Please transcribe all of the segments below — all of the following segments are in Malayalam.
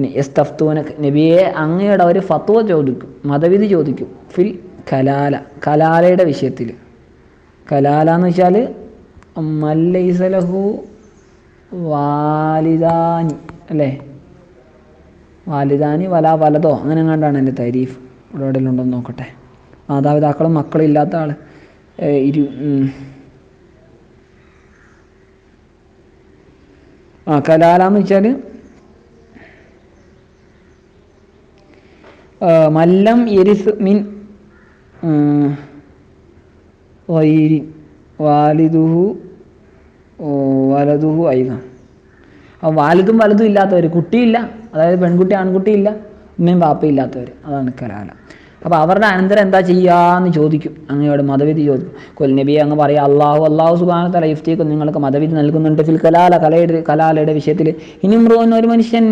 ഇനി എസ്തഫ്തൂന നബിയെ അങ്ങയുടെ അവർ ഫത്വ ചോദിക്കും മതവിധി ചോദിക്കും. ഫിൽ കലാല കലാലയുടെ വിഷയത്തിൽ കലാല എന്ന് വെച്ചാൽ മല്ലൈസലഹു വാലിദാനി അല്ലേ? വാലിദാനി വല വലതോ അങ്ങനെ കണ്ടാണ് എന്റെ തരീഫ് ഇവിടെ എവിടെയെങ്കിലും ഉണ്ടോ നോക്കട്ടെ. മാതാപിതാക്കളും മക്കളും ഇല്ലാത്ത ആൾ ഇരു ആ കലാല എന്ന് വെച്ചാൽ മല്ലം എരിസ് മിൻ വൈരി വാലിദുഹു വലതുഹു ഐത വാലിദും വലതും ഇല്ലാത്തവർ കുട്ടിയില്ല അതായത് പെൺകുട്ടി ആൺകുട്ടിയില്ല ഉമ്മയും ബാപ്പയും ഇല്ലാത്തവർ അതാണ് കലാല. അപ്പോൾ അവരുടെ അനന്തരം എന്താ ചെയ്യാന്ന് ചോദിക്കും. അങ്ങയോട് മതവിധി ചോദിക്കും. കൊൽനബിയെ അങ്ങ് പറയാം അള്ളാഹു അള്ളാഹു സുബാന തല ഇഫ്തീക്ക് നിങ്ങൾക്ക് മതവിധി നൽകുന്നുണ്ട്. ഫിൽ കലാല കലയുടെ കലാലയുടെ വിഷയത്തിൽ ഇനിമ്രോൻ ഒരു മനുഷ്യൻ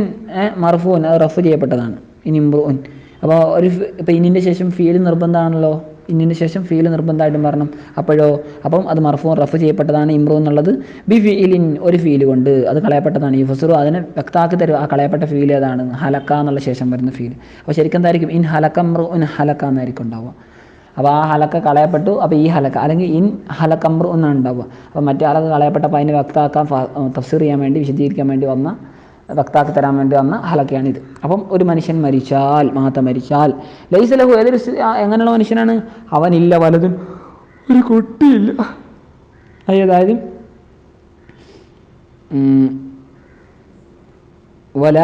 മർഫൂൻ അത് റഫ് ചെയ്യപ്പെട്ടതാണ്. ഇനിമ്രോൻ അപ്പോൾ ഒരു ഇപ്പോൾ ഇന്നിന്റെ ശേഷം ഫീൽ നിർബന്ധമാണല്ലോ ഇന്നിന്റെ ശേഷം ഫീൽ നിർബന്ധമായിട്ടും വരണം. അപ്പോഴോ? അപ്പം അത് മർഫൂൻ റഫ് ചെയ്യപ്പെട്ടതാണ് ഇമ്പ്രൂവ് എന്നുള്ളത്. ബി ഫീലിൻ ഒരു ഫീൽ കൊണ്ട് അത് കളയപ്പെട്ടതാണ്. ഈ ഫസുറു അതിനെ വ്യക്താക്കി തരും. ആ കളയപ്പെട്ട ഫീൽ ഏതാണ്? ഹലക്ക എന്നുള്ള ശേഷം വരുന്ന ഫീൽ അപ്പോൾ ശരിക്കും എന്തായിരിക്കും? ഇൻ ഹലക്ക മൃ ഇൻ ഹലക്ക എന്നായിരിക്കും ഉണ്ടാവുക. അപ്പോൾ ആ ഹലക്ക കളയപ്പെട്ടു. അപ്പോൾ ഈ ഹലക്ക അല്ലെങ്കിൽ ഇൻ ഹലക്കമ്രു എന്നാണ് ഉണ്ടാവുക. അപ്പോൾ മറ്റേ ഹലക്ക കളയപ്പെട്ടപ്പോൾ അതിനെ വ്യക്താക്കാൻ തഫ്സീർ ചെയ്യാൻ വേണ്ടി വിശദീകരിക്കാൻ വേണ്ടി വന്ന വ്യക്താക്കി തരാൻ വേണ്ടി വന്ന ഹലക്കയാണിത് അപ്പം ഒരു മനുഷ്യൻ മരിച്ചാൽ മാത്ത മരിച്ചാൽ ലൈസലഹു ഏതൊരു എങ്ങനെയുള്ള മനുഷ്യനാണ്? അവനില്ല വലതും ഒരു കുട്ടിയില്ല. അതായത് വല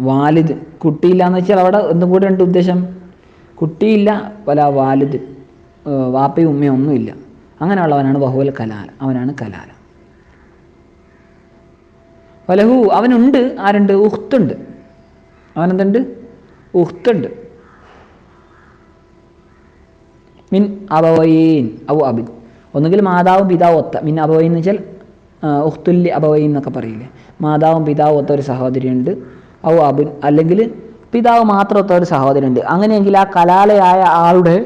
വാലിദ്. കുട്ടിയില്ല എന്ന് വെച്ചാൽ അവിടെ ഒന്നും കൂടെ ഉണ്ട് ഉദ്ദേശം? കുട്ടിയില്ല വല വാലിദ്. വാപ്പയും ഉമ്മയും ഒന്നുമില്ല. അങ്ങനെയുള്ളവനാണ് ബഹുവൽ കലാല അവനാണ് കലാല. വലഹു അവനുണ്ട്. ആരുണ്ട്? ഉഹ്ത്തുണ്ട് അവനെന്തുണ്ട്? ഉഹ്ത്തുണ്ട് മിൻ അബവൈൻ അവ അബിൻ ഒന്നുകിൽ മാതാവും പിതാവും ഒത്ത. മിൻ അബവൈൻ എന്ന് വെച്ചാൽ ഉഹ്തുല്ലി അബവൈൻ എന്നൊക്കെ പറയില്ലേ? മാതാവും പിതാവും ഒത്ത ഒരു സഹോദരിയുണ്ട്. അവ അബിൻ അല്ലെങ്കിൽ പിതാവ് മാത്രം ഒത്ത ഒരു സഹോദരിയുണ്ട്. അങ്ങനെയെങ്കിൽ ആ കലാലയായ ആളുടെ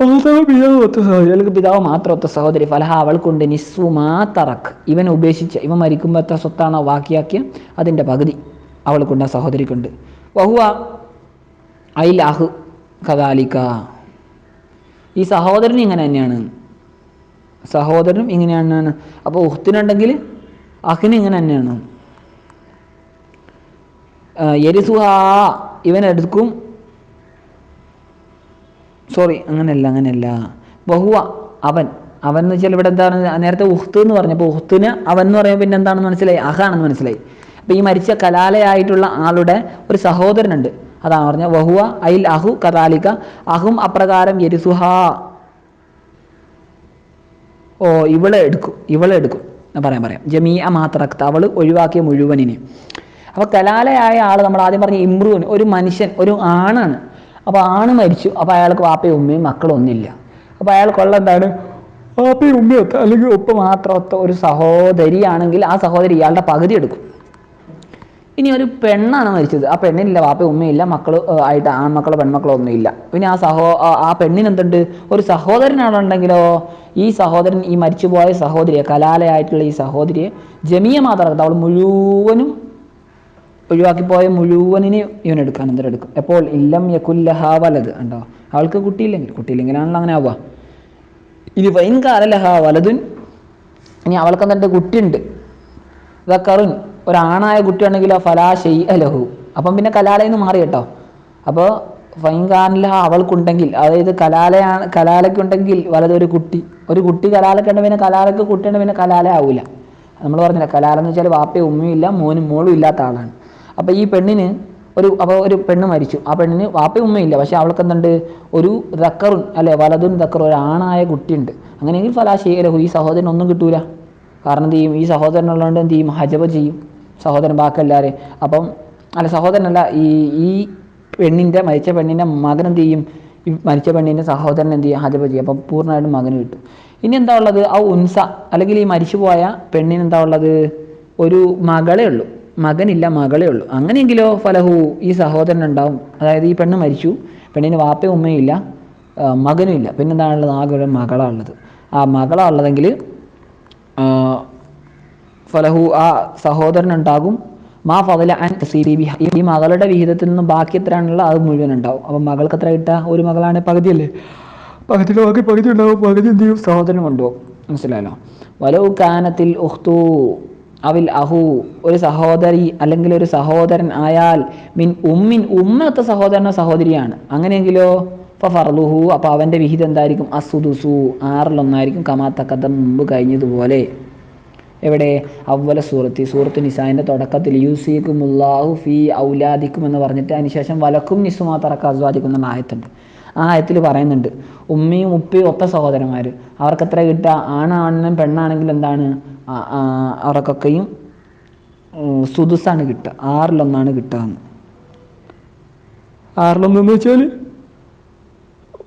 മാതാവ് പിതാവ് മാത്രം ഒത്ത സഹോദരി ഫലഹ അവൾക്കുണ്ട് നിസ്വു മാത്തറക്ക് ഇവൻ ഉപേക്ഷിച്ച് ഇവൻ മരിക്കുമ്പോൾ എത്ര സ്വത്താണോ ബാക്കിയാക്കിയ അതിന്റെ പകുതി അവൾക്കുണ്ട് ആ സഹോദരിക്കുണ്ട്. വഹുവ ഐ ലാഹു കദാലിക്ക ഈ സഹോദരൻ ഇങ്ങനെ തന്നെയാണ്. സഹോദരനും ഇങ്ങനെയാണ് അപ്പോൾ ഉഹത്തിനുണ്ടെങ്കിൽ അഹിന് ഇങ്ങനെ തന്നെയാണ്. എരിസുഹാ ഇവൻ എടുക്കും സോറി അങ്ങനെയല്ല അങ്ങനെയല്ല ബഹുവ അവൻ. അവൻ എന്ന് വെച്ചാൽ ഇവിടെ എന്താണ്? നേരത്തെ ഉഹ്ത്ത് എന്ന് പറഞ്ഞപ്പോൾ ഉഹ്ത്തിന് അവൻ എന്ന് പറയുമ്പോൾ പിന്നെ എന്താണെന്ന് മനസ്സിലായി? അഹാണെന്ന് മനസ്സിലായി. അപ്പോൾ ഈ മരിച്ച കലാലയായിട്ടുള്ള ആളുടെ ഒരു സഹോദരനുണ്ട്. അതാണ് പറഞ്ഞത്. വഹുവ അയിൽ അഹു കദാലിക. അഹും അപ്രകാരം യരിസുഹ ഓ ഇവളെ എടുക്കും ഇവളെ എടുക്കും. പറയാം പറയാം. ജമീഅ മാത്രക്ത. അവൾ ഒഴിവാക്കിയ മുഴുവനിനെ. അപ്പോൾ കലാലയായ ആൾ നമ്മൾ ആദ്യം പറഞ്ഞ ഇമ്രൂൻ ഒരു മനുഷ്യൻ ഒരു ആണാണ്. അപ്പോൾ ആണ് മരിച്ചു. അപ്പോൾ അയാൾക്ക് വാപ്പയും ഉമ്മയും മക്കളും ഒന്നില്ല അപ്പോൾ അയാൾക്കുള്ള എന്താണ്? വാപ്പയും ഉമ്മയും ഒത്ത അല്ലെങ്കിൽ ഉപ്പ് മാത്രം ഒത്ത ഒരു സഹോദരിയാണെങ്കിൽ ആ സഹോദരി ഇയാളുടെ പകുതി എടുക്കും. ഇനി ഒരു പെണ്ണാണ് മരിച്ചത്. ആ പെണ്ണിനില്ല വാപ്പ ഉമ്മയില്ല മക്കൾ ആയിട്ട് ആൺമക്കളോ പെൺമക്കളോ ഒന്നുമില്ല. പിന്നെ ആ സഹോ ആ- പെണ്ണിനെന്തുണ്ട് ഒരു സഹോദരനാണുണ്ടെങ്കിലോ ഈ സഹോദരൻ ഈ മരിച്ചുപോയ സഹോദരിയെ കലാലയായിട്ടുള്ള ഈ സഹോദരിയെ ജമിയ അവൾ മുഴുവനും ഒഴിവാക്കിപ്പോയ മുഴുവനിനെ ഇവൻ എടുക്കാൻ എന്തെങ്കിലും എടുക്കും? എപ്പോൾ? ഇല്ലം യക്കുല്ലഹ വലത് ഉണ്ടോ അവൾക്ക് കുട്ടിയില്ലെങ്കിൽ കുട്ടിയില്ലെങ്കിലാണല്ലോ അങ്ങനെ ആവുക. ഇനി വൈൻകാലലഹ വലതുൻ ഇനി അവൾക്ക് എന്തുണ്ട് കുട്ടിയുണ്ട്. ദക്കറുൻ ഒരാണായ കുട്ടിയാണെങ്കിലോ ഫലാ ഷെയ് അലഹു അപ്പം പിന്നെ കലാലയിൽ നിന്ന് മാറി കേട്ടോ. അപ്പോൾ ഫൈൻകാനില അവൾക്കുണ്ടെങ്കിൽ അതായത് കലാലയാണ് കലാലയ്ക്കുണ്ടെങ്കിൽ വലതൊരു കുട്ടി. ഒരു കുട്ടി കലാലയ്ക്കുണ്ട് പിന്നെ കലാലയ്ക്ക് കുട്ടിയുണ്ട് പിന്നെ കലാല ആവില്ല നമ്മൾ പറഞ്ഞില്ല കലാല എന്ന് വെച്ചാൽ വാപ്പയും ഉമ്മയും ഇല്ല മോനും മോളും ഇല്ലാത്ത ആളാണ്. അപ്പോൾ ഈ പെണ്ണിന് ഒരു അപ്പോൾ ഒരു പെണ്ണ് മരിച്ചു. ആ പെണ്ണിന് വാപ്പയും ഉമ്മയില്ല പക്ഷേ അവൾക്ക് എന്തുണ്ട്? ഒരു ദക്കറും അല്ലെ വലതും ദക്കറും ഒരു ആണായ കുട്ടിയുണ്ട്. അങ്ങനെയെങ്കിൽ ഫലാ ഷെയ്ലഹു ഈ സഹോദരൻ ഒന്നും കിട്ടൂല. കാരണം ചെയ്യും? ഈ സഹോദരനുള്ളതുകൊണ്ട് എന്ത് ചെയ്യും? ഹജബ ചെയ്യും? സഹോദരൻ ബാക്കെല്ലാവരെ അപ്പം അല്ല സഹോദരനല്ല ഈ ഈ പെണ്ണിന്റെ മരിച്ച പെണ്ണിന്റെ മകൻ എന്ത് ചെയ്യും? ഈ മരിച്ച പെണ്ണിന്റെ സഹോദരൻ എന്ത് ചെയ്യും? ഹജബ ചെയ്യും. അപ്പം പൂർണമായിട്ടും മകന് കിട്ടും. ഇനി എന്താ ഉള്ളത്? ആ ഉൻസ അല്ലെങ്കിൽ ഈ മരിച്ചുപോയ പെണ്ണിന് എന്താ ഉള്ളത്? ഒരു മകളേ ഉള്ളൂ. മകനില്ല മകളേ ഉള്ളൂ. അങ്ങനെയെങ്കിലോ ഫലഹു ഈ സഹോദരൻ ഉണ്ടാവും അതായത് ഈ പെണ്ണ് മരിച്ചു. പെണ്ണിന് വാപ്പയും ഉമ്മയും ഇല്ല. മകനും ഇല്ല. പിന്നെന്താണുള്ളത്? ആകെ ഒരു മകളാണുള്ളത്. ആ മകളാണുള്ളതെങ്കിൽ ഫലഹു ആ സഹോദരൻ ഉണ്ടാകും മാ ഫതല അൻ. ഈ മകളുടെ വിഹിതത്തിൽ നിന്നും ബാക്കി എത്രയാണുള്ള അത് മുഴുവൻ ഉണ്ടാവും അപ്പം മകൾക്ക് എത്ര കിട്ടുക? ഒരു മകളാണ് പകുതിയല്ലേ? പകുതി ബാക്കി പകുതി ഉണ്ടാവും. പകുതി എന്ത് ചെയ്യും? സഹോദരൻ കൊണ്ടുപോകും. മനസ്സിലായല്ലോ? വലവ് കാനത്തിൽ ഉഖ്തു അവിൽ അഹു ഒരു സഹോദരി അല്ലെങ്കിൽ ഒരു സഹോദരൻ ആയാൽ മിൻ ഉമ്മിൻ ഉമ്മത്തെ സഹോദരനോ സഹോദരിയാണ്. അങ്ങനെയെങ്കിലോ ഇപ്പൊ ഫർലുഹു അപ്പോൾ അവന്റെ വിഹിതം എന്തായിരിക്കും? അസുദുസു ആറിലൊന്നായിരിക്കും. കമാത്തക്കഥം മുമ്പ് കഴിഞ്ഞതുപോലെ. എവിടെ? അവല സൂറത്തി. സൂറത്ത് നിസാന്റെ തുടക്കത്തിൽ യൂസിക്കും ഉള്ളാഹു ഫി ഔലാദിക്കും എന്ന് പറഞ്ഞിട്ട് അതിനുശേഷം വലക്കും നിസുമാ തറക്ക അസ്വാദിക്കും ആയത്തുണ്ട്. ആ ആയത്തിൽ പറയുന്നുണ്ട് ഉമ്മയും ഉപ്പയും ഒത്ത സഹോദരന്മാർ അവർക്ക് എത്ര കിട്ടുക ആണാണെന്നും പെണ്ണാണെങ്കിലും എന്താണ്? അവർക്കൊക്കെയും സുദുസാണ് കിട്ടുക. ആറിലൊന്നാണ് കിട്ടുക എന്ന്. ആറിലൊന്നെന്ന് വെച്ചാൽ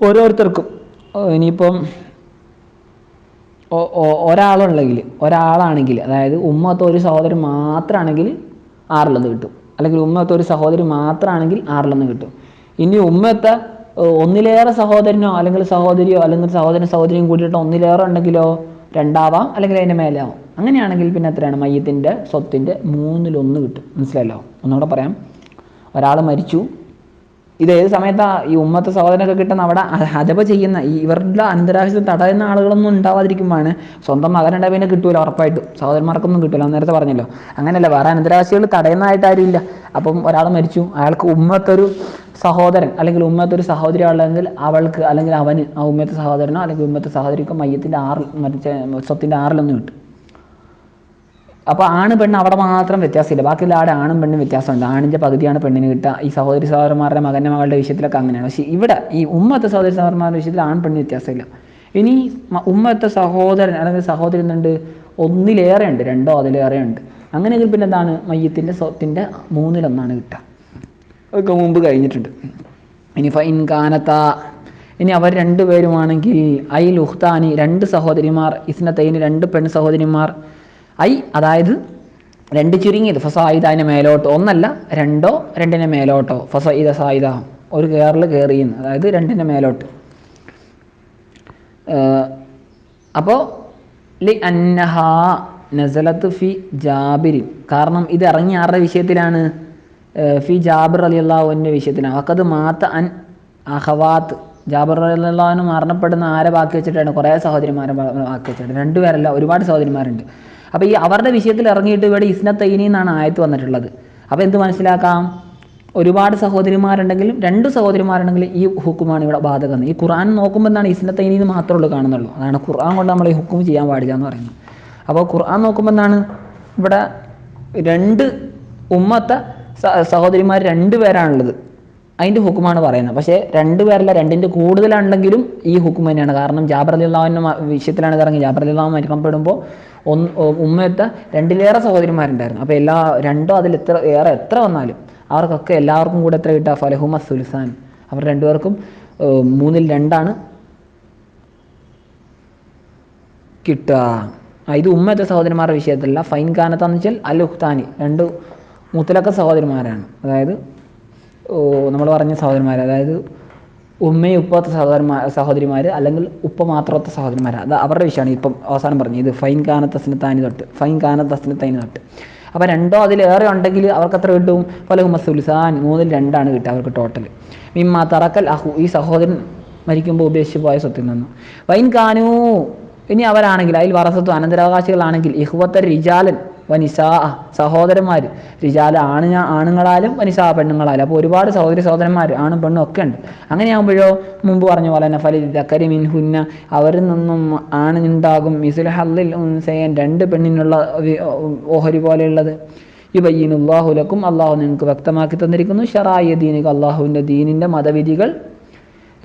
ഓരോരുത്തർക്കും. ഇനിയിപ്പം ഒരാളുണ്ടെങ്കിൽ ഒരാളാണെങ്കിൽ അതായത് ഉമ്മത്തെ ഒരു സഹോദരി മാത്രമാണെങ്കിൽ ആറിലൊന്ന് കിട്ടും. അല്ലെങ്കിൽ ഉമ്മത്തെ ഒരു സഹോദരി മാത്രമാണെങ്കിൽ ആറിലൊന്ന് കിട്ടും. ഇനി ഉമ്മത്തെ ഒന്നിലേറെ സഹോദരനോ അല്ലെങ്കിൽ സഹോദരിയോ അല്ലെങ്കിൽ സഹോദരൻ സഹോദരിയും കൂടിയിട്ട് ഒന്നിലേറെ ഉണ്ടെങ്കിലോ രണ്ടാവാം അല്ലെങ്കിൽ അതിന്റെ മേലാവാം. അങ്ങനെയാണെങ്കിൽ പിന്നെ എത്രയാണ്? മയ്യത്തിന്റെ സ്വത്തിന്റെ മൂന്നിലൊന്ന് കിട്ടും. മനസ്സിലല്ലോ ഒന്നുകൂടെ പറയാം. ഒരാൾ മരിച്ചു. ഇത് ഏത് സമയത്താ ഈ ഉമ്മത്തെ സഹോദരനൊക്കെ കിട്ടുന്ന അവിടെ? അഥവാ ചെയ്യുന്ന ഈ ഇവരുടെ അന്താരാഷ്ട്രം തടയുന്ന ആളുകളൊന്നും ഉണ്ടാവാതിരിക്കുമ്പോഴാണ് സ്വന്തം മകനുണ്ടായി പിന്നെ കിട്ടൂല ഉറപ്പായിട്ടും. സഹോദരന്മാർക്കൊന്നും കിട്ടൂല. നേരത്തെ പറഞ്ഞല്ലോ. അങ്ങനെയല്ല വേറെ അന്താരാഷ്ട്രീയങ്ങൾ തടയുന്നതായിട്ട് ആരും ഇല്ല അപ്പം ഒരാൾ മരിച്ചു. അയാൾക്ക് ഉമ്മത്തൊരു സഹോദരൻ അല്ലെങ്കിൽ ഉമ്മത്ത് ഒരു സഹോദരി ആളെങ്കിൽ അവൾക്ക് അല്ലെങ്കിൽ അവന് ആ ഉമ്മത്തെ സഹോദരനോ അല്ലെങ്കിൽ ഉമ്മത്തെ സഹോദരിക്കോ മയ്യത്തിന്റെ ആറിൽ മറ്റേ സ്വത്തിന്റെ ആറിലൊന്നും കിട്ടും അപ്പോൾ ആണ് പെണ്ണ് അവിടെ മാത്രം വ്യത്യാസമില്ല. ബാക്കിയുള്ള ആടെ ആണും പെണ്ണും വ്യത്യാസമുണ്ട്. ആണിന്റെ പകുതിയാണ് പെണ്ണിന് കിട്ടുക. ഈ സഹോദരി സഹോദരന്മാരുടെ മകന്റെ മകളുടെ വിഷയത്തിലൊക്കെ അങ്ങനെയാണ്. പക്ഷേ ഇവിടെ ഈ ഉമ്മത്തെ സഹോദരി സഹോദരന്മാരുടെ വിഷയത്തിൽ ആൺ പെണ്ണ് വ്യത്യാസമില്ല. ഇനി ഉമ്മത്തെ സഹോദരൻ അല്ലെങ്കിൽ സഹോദരി എന്നുണ്ട് ഒന്നിലേറെ ഉണ്ട് രണ്ടോ അതിലേറെ ഉണ്ട് അങ്ങനെയെങ്കിൽ പിന്നെ എന്താണ് മയ്യത്തിന്റെ സ്വത്തിന്റെ മൂന്നിലൊന്നാണ് കിട്ടുക. ഒക്കെ മുമ്പ് കഴിഞ്ഞിട്ടുണ്ട്. ഇനി ഫൈൻ കാനത്ത ഇനി അവർ രണ്ടുപേരുമാണെങ്കിൽ ഐ ലുഹ്താനി രണ്ട് സഹോദരിമാർ ഇസ്നത്തൈന് രണ്ട് പെൺ സഹോദരിമാർ ഐ അതായത് രണ്ട് ചുരുങ്ങിയത് ഫസ ഐദാനെ മേലോട്ടോ ഒന്നല്ല രണ്ടോ രണ്ടിന് മേലോട്ടോ ഫസൈദ സായിദ ഒരു കയറിൽ കയറിയെന്ന് അതായത് രണ്ടിന് മേലോട്ട്. അപ്പോൾ ലി അന്നഹ നസലത്ത് ഫി ജാബിരി കാരണം ഇത് ഇറങ്ങി ആരുടെ വിഷയത്തിലാണ്? ഫി ജാബിർ അലി അള്ളാഹുവിന്റെ വിഷയത്തിനാണ് വക്കത് മാത്ത അൻ അഹവാത്ത് ജാബിർ അലി അള്ളാഹുവിന് മരണപ്പെടുന്ന ആരെ ബാക്കി വെച്ചിട്ടാണ്? കുറേ സഹോദരിമാരെ ബാക്കി വെച്ചിട്ടുണ്ട് രണ്ടുപേരല്ല ഒരുപാട് സഹോദരിമാരുണ്ട്. അപ്പോൾ ഈ അവരുടെ വിഷയത്തിൽ ഇറങ്ങിയിട്ട് ഇവിടെ ഇസ്നത്തൈനി എന്നാണ് ആയത്ത് വന്നിട്ടുള്ളത്. അപ്പോൾ എന്ത് മനസ്സിലാക്കാം? ഒരുപാട് സഹോദരിമാരുണ്ടെങ്കിലും രണ്ട് സഹോദരിമാരുണ്ടെങ്കിലും ഈ ഹുക്കുമാണ് ഇവിടെ ബാധകം ഈ ഖുർആൻ നോക്കുമ്പോൾ എന്താണ് ഇസ്നത്തൈനി എന്ന് മാത്രമേ ഉള്ളൂ കാണുന്നുള്ളൂ. അതാണ് ഖുർആൻ കൊണ്ട് നമ്മൾ ഈ ഹുക്കും ചെയ്യാൻ പാടില്ല എന്ന് പറയുന്നത്. അപ്പോൾ ഖുർആൻ നോക്കുമ്പോൾ എന്താണ്? ഇവിടെ രണ്ട് ഉമ്മത്തെ സഹോദരിമാർ രണ്ട് പേരാണുള്ളത്. അതിന്റെ ഹുക്കുമാണ് പറയുന്നത്. പക്ഷേ രണ്ട് പേരല്ല രണ്ടിന്റെ കൂടുതലുണ്ടെങ്കിലും ഈ ഹുക്കും തന്നെയാണ്. കാരണം ജാബർ അലി അള്ളാഹുവിന്റെ വിഷയത്തിലാണ് ഇറങ്ങി ജാബർ അലി അള്ളാഹു മരിക്കപ്പെടുമ്പോൾ ഒന്ന് ഉമ്മയത്തെ രണ്ടിലേറെ സഹോദരിമാരുണ്ടായിരുന്നു. അപ്പോൾ എല്ലാ രണ്ടോ അതിൽ എത്ര ഏറെ എത്ര വന്നാലും അവർക്കൊക്കെ എല്ലാവർക്കും കൂടെ എത്ര കിട്ടുക? ഫലഹുമ സുൽസാൻ അവർ രണ്ടുപേർക്കും മൂന്നിൽ രണ്ടാണ് കിട്ടുക. ഇത് ഉമ്മത്തെ സഹോദരന്മാരുടെ വിഷയത്തിലല്ല. ഫൈൻ കാനത്താന്ന് വെച്ചാൽ അൽ ഉഖ്താനി രണ്ട് മുത്തലക്ക സഹോദരിമാരാണ്. അതായത് നമ്മൾ പറഞ്ഞ സഹോദരന്മാർ അതായത് ഉമ്മയും ഉപ്പാത്ത സഹോദരന്മാർ സഹോദരിമാർ അല്ലെങ്കിൽ ഉപ്പ മാത്രത്തെ സഹോദരന്മാർ അത് അവരുടെ വിഷയമാണ്. ഇപ്പം അവസാനം പറഞ്ഞത് ഇത് ഫൈൻ കാനത്തസിനത്താനി തൊട്ട് ഫൈൻ കാനത്തസിനത്താനി തൊട്ട്. അപ്പോൾ രണ്ടോ അതിലേറെ ഉണ്ടെങ്കിൽ അവർക്ക് എത്ര കിട്ടും? പല ഹുമസുൽസാൻ മൂന്നിൽ രണ്ടാണ് കിട്ടുക അവർക്ക് ടോട്ടൽ മിമ്മ തറക്കൽ അഹു ഈ സഹോദരൻ മരിക്കുമ്പോൾ ഉപേക്ഷിച്ച് പോയ സ്വത്തിൽ നിന്ന്. വൈൻ കാനു ഇനി അവരാണെങ്കിൽ അതിൽ വറസത്വം അനന്തരാവകാശികളാണെങ്കിൽ ഇഹുവത്തെ റിജാലൻ വനിസാ സഹോദരന്മാർ റിജാല ആണ് ആണുങ്ങളാലും വനിസാ പെണ്ണുങ്ങളാലും. അപ്പോൾ ഒരുപാട് സഹോദരി സഹോദരന്മാർ ആണും പെണ്ണും ഒക്കെ ഉണ്ട്. അങ്ങനെയാകുമ്പോഴോ മുമ്പ് പറഞ്ഞ പോലെ തന്നെ ഫലി ദക്കരി മിൻഹുന്ന അവരിൽ നിന്നും ആണിനുണ്ടാകും മിസുൽ ഹല്ലിൽ ഉൻസയൻ രണ്ട് പെണ്ണിനുള്ള ഓഹരി പോലെയുള്ളത്. യുബയ്യനുല്ലാഹുലക്കും അള്ളാഹു നിങ്ങൾക്ക് വ്യക്തമാക്കി തന്നിരിക്കുന്നു. ഷറായ ദീനിക അള്ളാഹുവിന്റെ ദീനിന്റെ മതവിധികൾ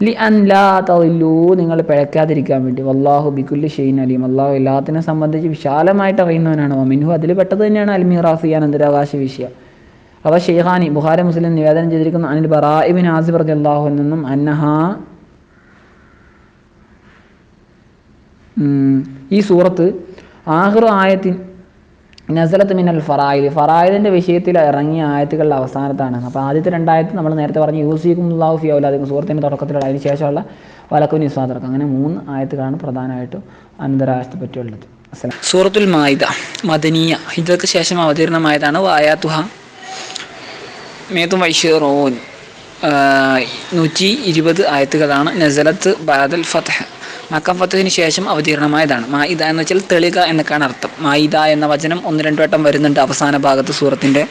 ലി അൻ ലാ തളില്ലൂ നിങ്ങൾ പിഴക്കാതിരിക്കാൻ വേണ്ടി. വല്ലാഹു ബിക്കുല്ലി ഷെയ്ൻ അലീം. അള്ളാഹു എല്ലാത്തിനെ സംബന്ധിച്ച് വിശാലമായിട്ട് അറിയുന്നവനാണ്. മിൻഹു അതിൽ പെട്ടത് തന്നെയാണ് അൽമീറാഫ് ചെയ്യാൻ അന്തരാകാശ വിഷയം. അവ ഷെയ്ഖാനി ബുഹാര മുസ്ലിം നിവേദനം ചെയ്തിരിക്കുന്ന. അനിൽ ബറായിബിൻ ആസിഫ് റതി അള്ളാഹുവിൽ നിന്നും അന്നഹ ഈ സൂറത്ത് ആഹ്റു ആയത്തിൻ നസലത്ത് മിനൽ ഫറായിദ്. ഫറായിദിന്റെ വിഷയത്തിൽ ഇറങ്ങിയ ആയത്തുകളുടെ അവസാനത്താണ്. അപ്പോൾ ആദ്യത്തെ രണ്ടായത്ത് നമ്മൾ നേരത്തെ പറഞ്ഞ യൂസിക്കും അള്ളാഹു ഫി ഔലാദിക്കും സുഹൃത്തിന്റെ തുടക്കത്തിലുള്ള അതിന് ശേഷമുള്ള വലക്കു നിസ്വാദർക്കും. അങ്ങനെ മൂന്ന് ആയത്തുകളാണ് പ്രധാനമായിട്ടും അന്താരാഷ്ട്ര പറ്റിയുള്ളത്. സൂറത്തുൽ മായിദ മദനീയ ഹിജർക്ക് ശേഷം അവതീർണമായതാണ് വായാത്തുഹ മേത്തും വൈഷറോൻ നൂറ്റി ഇരുപത് ആയത്തുകളാണ് നസലത്ത് ബാദൽ ഫതഹ്. മക്ക ഫത്തഹിന് ശേഷം അവതീർണമായതാണ്. മായിദ എന്ന് വെച്ചാൽ തെളിക എന്നൊക്കെയാണ് അർത്ഥം. മായിദ എന്ന വചനം ഒന്ന് രണ്ടു വട്ടം വരുന്നുണ്ട് അവസാന ഭാഗത്ത് സൂറത്തിന്റെ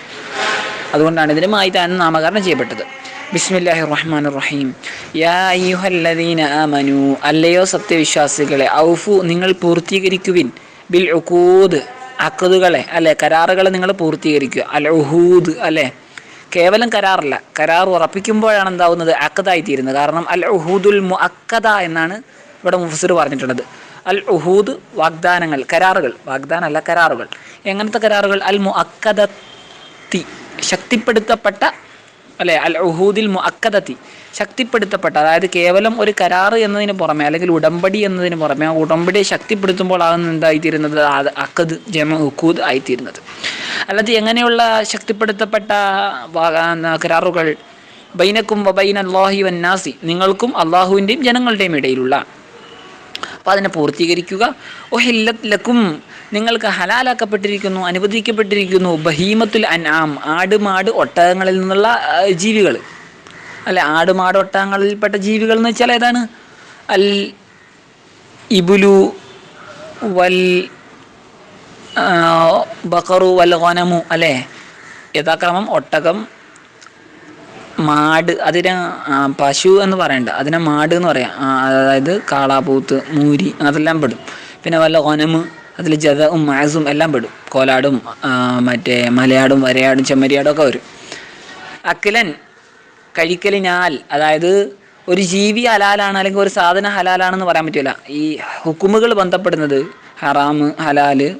അതുകൊണ്ടാണ് ഇതിന് മായിദ എന്ന് നാമകരണം ചെയ്യപ്പെട്ടത്. ബിസ്മില്ലാഹി റഹ്മാൻ റഹീം യാ അയ്യുഹല്ലദീന ആമനു. അല്ലയോ സത്യവിശ്വാസികളെ ഔഫു നിങ്ങൾ പൂർത്തീകരിക്കുവിൻ. ബിൽ ഉഖൂദ് അക്കതുകളെ അല്ലെ കരാറുകളെ നിങ്ങൾ പൂർത്തീകരിക്കുക. അൽ ഉഹൂദ് അല്ലെ. കേവലം കരാറല്ല. കരാർ ഉറപ്പിക്കുമ്പോഴാണ് എന്താവുന്നത്? അക്കതായിത്തീരുന്നത് കാരണം അൽ ഉഹൂദുൽ മു അക്കത എന്നാണ് ഇവിടെ മുഫസിർ പറഞ്ഞിട്ടുള്ളത്. അൽ ഉഹൂദ് വാഗ്ദാനങ്ങൾ കരാറുകൾ. വാഗ്ദാനമല്ല കരാറുകൾ. എങ്ങനത്തെ കരാറുകൾ? അൽ മു അക്കദത്തി ശക്തിപ്പെടുത്തപ്പെട്ട അല്ലെ? അൽ ഉഹൂദിൽ മു അക്കദത്തി ശക്തിപ്പെടുത്തപ്പെട്ട അതായത് കേവലം ഒരു കരാറ് എന്നതിന് പുറമെ അല്ലെങ്കിൽ ഉടമ്പടി എന്നതിന് പുറമെ ഉടമ്പടിയെ ആകുന്ന എന്തായിത്തീരുന്നത്? അക്കദ് ജമ ഉഖൂദ് ആയിത്തീരുന്നത്. അല്ലാതെ എങ്ങനെയുള്ള ശക്തിപ്പെടുത്തപ്പെട്ട കരാറുകൾ? ബൈനക്കും ബൈൻ അള്ളാഹി വന്നാസി നിങ്ങൾക്കും അള്ളാഹുവിന്റെയും ജനങ്ങളുടെയും ഇടയിലുള്ള അപ്പോൾ അതിനെ പൂർത്തീകരിക്കുക. ഒഹില്ലത് ലക്കും നിങ്ങൾക്ക് ഹലാലാക്കപ്പെട്ടിരിക്കുന്നു അനുവദിക്കപ്പെട്ടിരിക്കുന്നു ബഹീമത്തുൽ അൻആം ആട് മാട് ഒട്ടകങ്ങളിൽ നിന്നുള്ള ജീവികൾ. അല്ലെ ആട് മാട് ഒട്ടകങ്ങളിൽപ്പെട്ട ജീവികൾ എന്ന് വെച്ചാൽ ഏതാണ്? അൽ ഇബുലു വൽ ബക്കറു വൽ ഗനമു അല്ലേ? യഥാക്രമം ഒട്ടകം മാട് അതിന് പശു എന്ന് പറയണ്ട അതിനെ മാട് എന്ന് പറയാം. അതായത് കാളാപൂത്ത് മൂരി അതെല്ലാം പെടും. പിന്നെ വല്ല ഒനമ് അതിൽ ജതവും മാസും എല്ലാം പെടും. കോലാടും മറ്റേ മലയാടും വരയാടും ചെമ്മരിയാടും ഒക്കെ വരും. അക്കിലൻ കഴിക്കലിനാൽ അതായത് ഒരു ജീവി ഹലാലാണ് അല്ലെങ്കിൽ ഒരു സാധനം ഹലാലാണെന്ന് പറയാൻ പറ്റില്ല. ഈ ഹുക്കുമുകൾ ബന്ധപ്പെടുന്നത് ഹറാമ് ഹലാൽ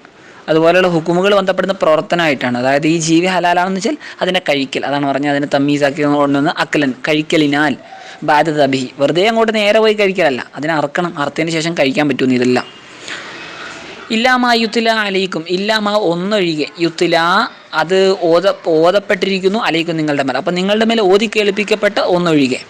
അതുപോലെയുള്ള ഹുക്കുമുകൾ ബന്ധപ്പെടുന്ന പ്രവർത്തനമായിട്ടാണ്. അതായത് ഈ ജീവി ഹലാലാണെന്ന് വെച്ചാൽ അതിനെ കഴിക്കൽ. അതാണ് പറഞ്ഞത് അതിനെ തമ്മീസാക്കി കൊണ്ടുവന്ന് അക്കലൻ കഴിക്കലിനാൽ. ബാധ്യത അബി വെറുതെ അങ്ങോട്ട് നേരെ പോയി കഴിക്കലല്ല. അതിനെ അറക്കണം. അറുത്തതിന് ശേഷം കഴിക്കാൻ പറ്റുമെന്ന് ഇതെല്ലാം. ഇല്ലാമാ യുത്തില അലയിക്കും ഇല്ലാമാ ഒന്നൊഴികെ. യുത്തില അത് ഓത ഓതപ്പെട്ടിരിക്കുന്നു അലയിക്കും നിങ്ങളുടെ മേൽ. അപ്പം നിങ്ങളുടെ മേൽ ഓതി കേൾപ്പിക്കപ്പെട്ട ഒന്നൊഴികെ.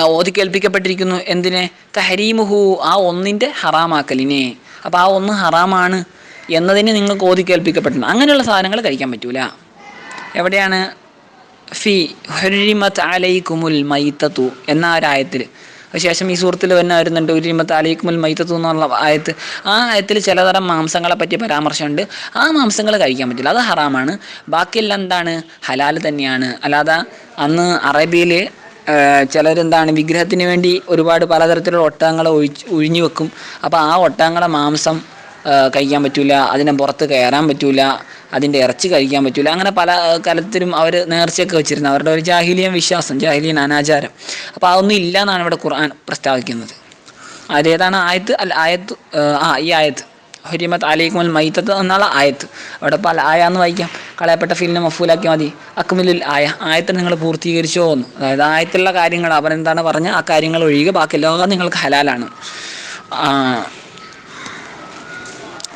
ഓതി കേൾപ്പിക്കപ്പെട്ടിരിക്കുന്നു എന്തിനെ? തഹരീമുഹു ആ ഒന്നിന്റെ ഹറാമാക്കലിനെ. അപ്പോൾ ആ ഒന്ന് ഹറാമാണ് എന്നതിന് നിങ്ങൾ ഓതി കേൾപ്പിക്കപ്പെട്ടിട്ടുണ്ട്. അങ്ങനെയുള്ള സാധനങ്ങൾ കഴിക്കാൻ പറ്റൂല. എവിടെയാണ്? ഫി ഹുരിമത്ത് അലൈക്കുമുൽ മൈത്തത്തു എന്ന ഒരായത്തിൽ ശേഷം ഈ സുഹൃത്തിൽ തന്നെ വരുന്നുണ്ട് ഉരിമത്ത് അലൈക്കുമുൽ മൈത്തത്തു എന്നുള്ള ആയത്ത്. ആ ആയത്തിൽ ചിലതരം മാംസങ്ങളെ പറ്റി പരാമർശമുണ്ട്. ആ മാംസങ്ങൾ കഴിക്കാൻ പറ്റില്ല. അത് ഹറാമാണ്. ബാക്കിയെല്ലാം എന്താണ്? ഹലാൽ തന്നെയാണ്. അല്ലാതെ അന്ന് അറേബ്യയിൽ ചിലരെന്താണ് വിഗ്രഹത്തിന് വേണ്ടി ഒരുപാട് പലതരത്തിലുള്ള ഒട്ടകങ്ങളെ ഒഴിച്ച് ഒഴിഞ്ഞു വെക്കും. അപ്പോൾ ആ ഒട്ടകങ്ങളെ മാംസം കഴിക്കാൻ പറ്റില്ല അതിനെ പുറത്ത് കയറാൻ പറ്റില്ല അതിന്റെ ഇറച്ചി കഴിക്കാൻ പറ്റില്ല അങ്ങനെ പല കാലത്തിലും അവർ നേർച്ചയൊക്കെ വെച്ചിരുന്നു. അവരുടെ ഒരു ജാഹിലിയൻ വിശ്വാസം ജാഹിലിയൻ അനാചാരം. അപ്പോൾ അതൊന്നും ഇല്ല എന്നാണ് ഇവിടെ ഖുർആൻ പ്രസ്താവിക്കുന്നത്. അതേതാണ് ആയത്ത് അല്ല ആയത്ത് ആ ഈ ആയത്ത്. ഹരിമത്ത് അലൈക്കുമൽ മൈത്തത്ത് എന്നുള്ള ആയത്ത്. അവിടെ പല ആയ എന്ന് വായിക്കാം. കളയപ്പെട്ട ഫീലിനെ മഫൂലാക്കി മതി. അക്മിലുൽ ആയ. ആയത്ത് നിങ്ങൾ പൂർത്തീകരിച്ചോ എന്ന് അതായത് ആയത്തുള്ള കാര്യങ്ങൾ അവൻ എന്താണ് പറഞ്ഞ ആ കാര്യങ്ങൾ ഒഴികെ ബാക്കി ലോകം നിങ്ങൾക്ക് ഹലാലാണ്.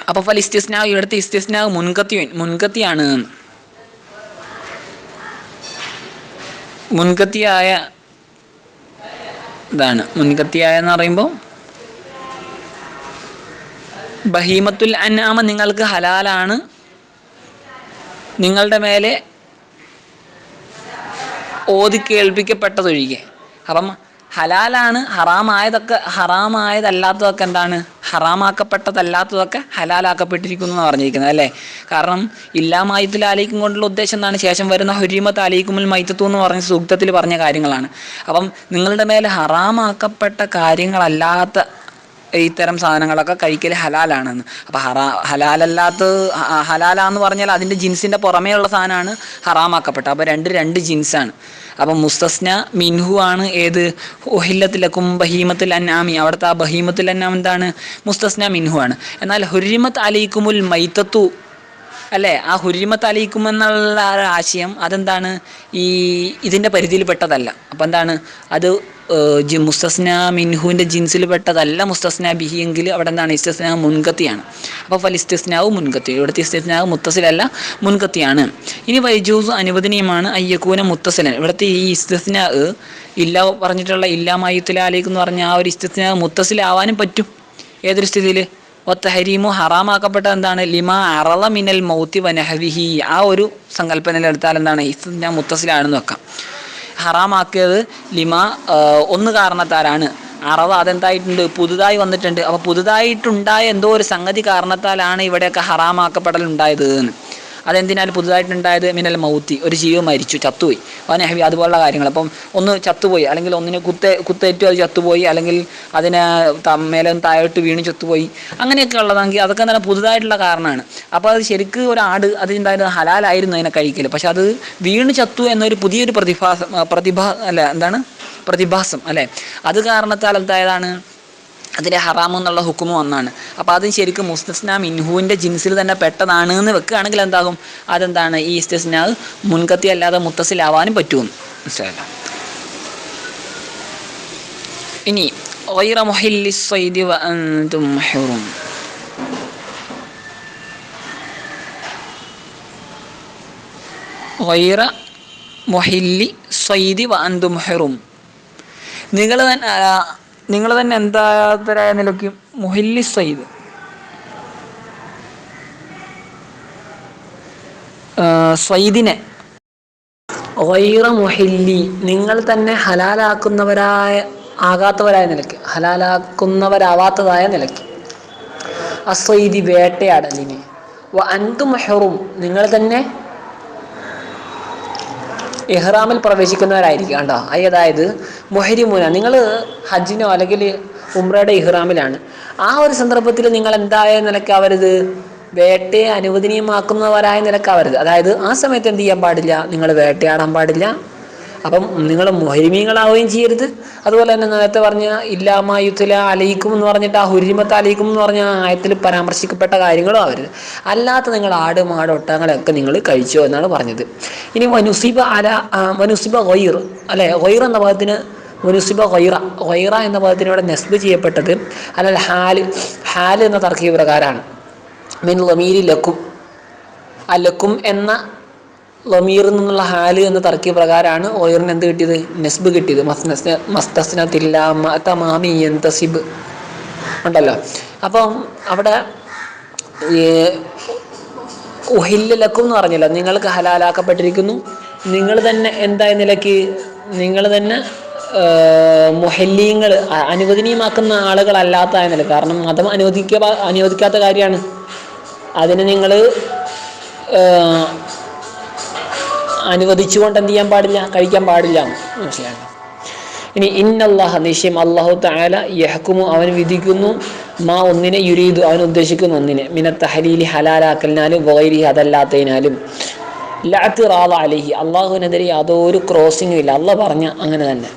അപ്പോൾ ഫൽ ഇസ്തിസ്നാവ് ഇവിടുത്തെ ഇസ്തിസ്നാവ് മുൻകത്തി മുൻകത്തിയാണ്. മുൻകത്തിയായ ഇതാണ്. മുൻകത്തിയായ എന്ന് പറയുമ്പോൾ ബഹീമത്തുൽ അന്നാമ നിങ്ങൾക്ക് ഹലാലാണ്. നിങ്ങളുടെ മേലെ ഓതി കേൾപ്പിക്കപ്പെട്ടതൊഴികെ. അപ്പം ഹലാലാണ് ഹറാമായതൊക്കെ ഹറാമായതല്ലാത്തതൊക്കെ എന്താണ്? ഹറാമാക്കപ്പെട്ടതല്ലാത്തതൊക്കെ ഹലാലാക്കപ്പെട്ടിരിക്കുന്നു എന്ന് പറഞ്ഞിരിക്കുന്നത് അല്ലേ? കാരണം ഇല്ലാ മൈത്തിൽ ആലയിക്കും കൊണ്ടുള്ള ഉദ്ദേശം എന്താണ്? ശേഷം വരുന്ന ഹുരീമത്ത് ആലയിക്കുമ്പോൾ മൈത്തത്വം എന്ന് പറഞ്ഞ സൂക്തത്തിൽ പറഞ്ഞ കാര്യങ്ങളാണ്. അപ്പം നിങ്ങളുടെ മേലെ ഹറാമാക്കപ്പെട്ട കാര്യങ്ങളല്ലാത്ത ഇത്തരം സാധനങ്ങളൊക്കെ കഴിക്കൽ ഹലാലാണെന്ന്. അപ്പോൾ ഹറാ ഹലാലല്ലാത്ത ഹലാലാന്ന് പറഞ്ഞാൽ അതിന്റെ ജിൻസിന്റെ പുറമേയുള്ള സാധനമാണ് ഹറാമാക്കപ്പെട്ടത്. അപ്പോൾ രണ്ട് രണ്ട് ജിൻസാണ്. അപ്പം മുസ്തസ്ന മിൻഹു ആണ് ഏത്? ഒഹില്ലത്തിലക്കും ബഹീമത്തിൽ അന്നാമി അവിടുത്തെ ആ ബഹീമത്തിൽ അന്നാം എന്താണ്? മുസ്തസ്ന മിൻഹു ആണ്. എന്നാൽ ഹുരിമത്ത് അലൈക്കുമുൽ മൈത്തത്തു അല്ലേ? ആ ഹുരിമത്ത് അലയിക്കും എന്നുള്ള ആശയം അതെന്താണ്? ഈ ഇതിന്റെ പരിധിയിൽ പെട്ടതല്ല. അപ്പം എന്താണ്? അത് മുസ്തസ്ന മിൻഹുവിന്റെ ജിൻസിൽ പെട്ടതല്ല മുസ്തസ്ന ബിഹി എങ്കിൽ അവിടെ എന്താണ് ഇസ്തസ്ന മുൻകത്തിയാണ് അപ്പോൾ ഫലിസ്തസ്നാവ് മുൻകത്തി ഇവിടുത്തെ ഇസ്തസ്നാവ് മുത്തസിലല്ല മുൻകത്തിയാണ് ഇനി വൈജൂസ് അനുവദനീയമാണ് അയ്യക്കൂന മുത്തസിലൻ. ഇവിടുത്തെ ഈ ഇസ്തസ്ന ഇല്ല പറഞ്ഞിട്ടുള്ള ഇല്ലാ മയ്യത്തിലാലേക്ക് എന്ന് പറഞ്ഞ ആ ഒരു ഇസ്തസ്ന മുത്തസിലാവാനും പറ്റും. ഏതൊരു സ്ഥിതിയിൽ? ഒത്തഹരീമു ഹറാമാക്കപ്പെട്ട എന്താണ്? ലിമ അറള മിനൽ മൗത്തി വനഹവിഹി. ആ ഒരു സങ്കല്പനയിലെടുത്താൽ എന്താണ്? ഇസ്തിന മുത്തസിലാണെന്ന് വെക്കാം. ഹറാമാക്കിയത് ലിമ ഒന്ന് കാരണത്താലാണ്. അറവ് അതെന്തായിട്ടുണ്ട്? പുതുതായി വന്നിട്ടുണ്ട്. അപ്പോൾ പുതുതായിട്ടുണ്ടായ എന്തോ ഒരു സംഗതി കാരണത്താലാണ് ഇവിടെയൊക്കെ ഹറാമാക്കപ്പെടൽ ഉണ്ടായത് എന്ന്. അതെന്തിനാൽ പുതുതായിട്ടുണ്ടായത്? മിനൽ മൗത്തി ഒരു ജീവൻ മരിച്ചു ചത്തുപോയി. വനഹവി അതുപോലുള്ള കാര്യങ്ങൾ. അപ്പം ഒന്ന് ചത്തുപോയി അല്ലെങ്കിൽ ഒന്നിന് കുത്ത കുത്തേറ്റു അത് ചത്തുപോയി അല്ലെങ്കിൽ അതിന് മേലെ താഴോട്ട് വീണ് ചത്തുപോയി. അങ്ങനെയൊക്കെ ഉള്ളതെങ്കിൽ അതൊക്കെ നല്ല പുതുതായിട്ടുള്ള കാരണമാണ്. അപ്പോൾ അത് ശരിക്ക് ഒരു ആട് അത് എന്തായാലും ഹലാലായിരുന്നു അതിനെ കഴിക്കൽ. പക്ഷെ അത് വീണ് ചത്തു എന്നൊരു പുതിയൊരു പ്രതിഭാസം പ്രതിഭ അല്ല എന്താണ്? പ്രതിഭാസം അല്ലേ? അത് കാരണത്താൽ എന്തായതാണ്? അതിൻ്റെ ഹറാം എന്നുള്ള ഹുക്കുമ ഒന്നാണ് അപ്പോൾ അത് ശരിക്കും മുസ്തസ്ന മിൻഹുവിൻ്റെ ജിൻസിൽ തന്നെ പെട്ടതാണ് എന്ന് വെക്കുകയാണെങ്കിൽ എന്താകും അതെന്താണ് ഈ ഇസ്തസ്ന മുൻകത്തി അല്ലാതെ മുത്തസിലാവാനും പറ്റുമെന്ന് മനസ്സിലായല്ലോ ഇനി غير محل الصيد وأنتم محروم غير محل الصيد وأنتم محروم നിങ്ങൾ തന്നെ നിങ്ങൾ തന്നെ എന്താതരായ നിലയ്ക്ക് മൊഹല്ലി സയ്യിദ് സയ്യിദിനെ ഒയ്റ നിങ്ങൾ തന്നെ ഹലാലാക്കുന്നവരായ ആകാത്തവരായ നിലയ്ക്ക് ഹലാലാക്കുന്നവരാവാത്തതായ നിലയ്ക്ക്. അസ്വൈദി വേട്ടയാടലിനെ. അന്തു മെഹറും നിങ്ങൾ തന്നെ ഇഹ്റാമിൽ പ്രവേശിക്കുന്നവരായിരിക്കും കണ്ടോ അതായത് മൊഹരിമുന. നിങ്ങൾ ഹജ്ജിനോ അല്ലെങ്കിൽ ഉംറയുടെ ഇഹ്റാമിലാണ്. ആ ഒരു സന്ദർഭത്തിൽ നിങ്ങൾ എന്തായ നിലക്കാവരുത് വേട്ടയെ അനുവദനീയമാക്കുന്നവരായ നിലക്കാവരുത് അതായത് ആ സമയത്ത് എന്ത് ചെയ്യാൻ പാടില്ല? നിങ്ങൾ വേട്ടയാടാൻ പാടില്ല. അപ്പം നിങ്ങൾ മുഹരിമീങ്ങളാവുകയും ചെയ്യരുത്. അതുപോലെ തന്നെ നേരത്തെ പറഞ്ഞ ഇല്ലാമായുത്തല അലയിക്കും എന്ന് പറഞ്ഞിട്ട് ആ ഹുരിമത്ത് അലയിക്കും എന്ന് പറഞ്ഞ ആയത്തിൽ പരാമർശിക്കപ്പെട്ട കാര്യങ്ങളും ആവരുത് അല്ലാത്ത നിങ്ങൾ ആട് മാട് ഒട്ടകങ്ങളൊക്കെ നിങ്ങൾ കഴിച്ചോ എന്നാണ് പറഞ്ഞത്. ഇനി മനുസിബ അല മനുസിബ ഗൊയ്ർ അല്ലെ? ഗൊയ്ർ എന്ന പദത്തിന് മുനുസിബ ഖൈറ ഖൈറ എന്ന പദത്തിന് ഇവിടെ നെസ്ബ് ചെയ്യപ്പെട്ടത് അല്ലെങ്കിൽ ഹാൽ ഹാൽ എന്ന തർക്കീയ പ്രകാരമാണ് മിൻ ലമീരി ലക്കും ആ ലക്കും എന്ന ലമീറിൽ നിന്നുള്ള ഹാൽ എന്ന തർക്കിയ പ്രകാരമാണ് ഓയറിന് എന്ത് കിട്ടിയത്? നെസ്ബ് കിട്ടിയത്. എന്തസിബ്. ഉണ്ടല്ലോ. അപ്പം അവിടെ ഉഹില്ലലക്കും എന്ന് പറഞ്ഞില്ല. നിങ്ങൾക്ക് ഹലാലാക്കപ്പെട്ടിരിക്കുന്നു. നിങ്ങൾ തന്നെ എന്തായ നിലയ്ക്ക്? നിങ്ങൾ തന്നെ മുഹല്ലീങ്ങൾ അനുവദനീയമാക്കുന്ന ആളുകളല്ലാത്ത നില. കാരണം മതം അനുവദിക്ക അനുവദിക്കാത്ത കാര്യമാണ്. അതിന് നിങ്ങൾ അനുവദിച്ചുകൊണ്ട് എന്ത് ചെയ്യാൻ പാടില്ല? കഴിക്കാൻ പാടില്ല. മനസ്സിലാക്കാം ഇനി ഇന്നല്ലാഹ നിശ്ചയം അള്ളാഹു താല യഹക്കുമു അവൻ വിധിക്കുന്നു. മാ ഒന്നിനെ യുരീദു അവൻ ഉദ്ദേശിക്കുന്നു ഒന്നിനെ. മിന തഹലീലി ഹലാലാക്കലിനാലും വൈരി അതല്ലാത്തതിനാലും. ലാത്ത് റാവ അലഹി അള്ളാഹുവിനെതിരെ യാതൊരു ക്രോസിങ്ങും ഇല്ല. അള്ളാഹ് പറഞ്ഞ അങ്ങനെ തന്നെ.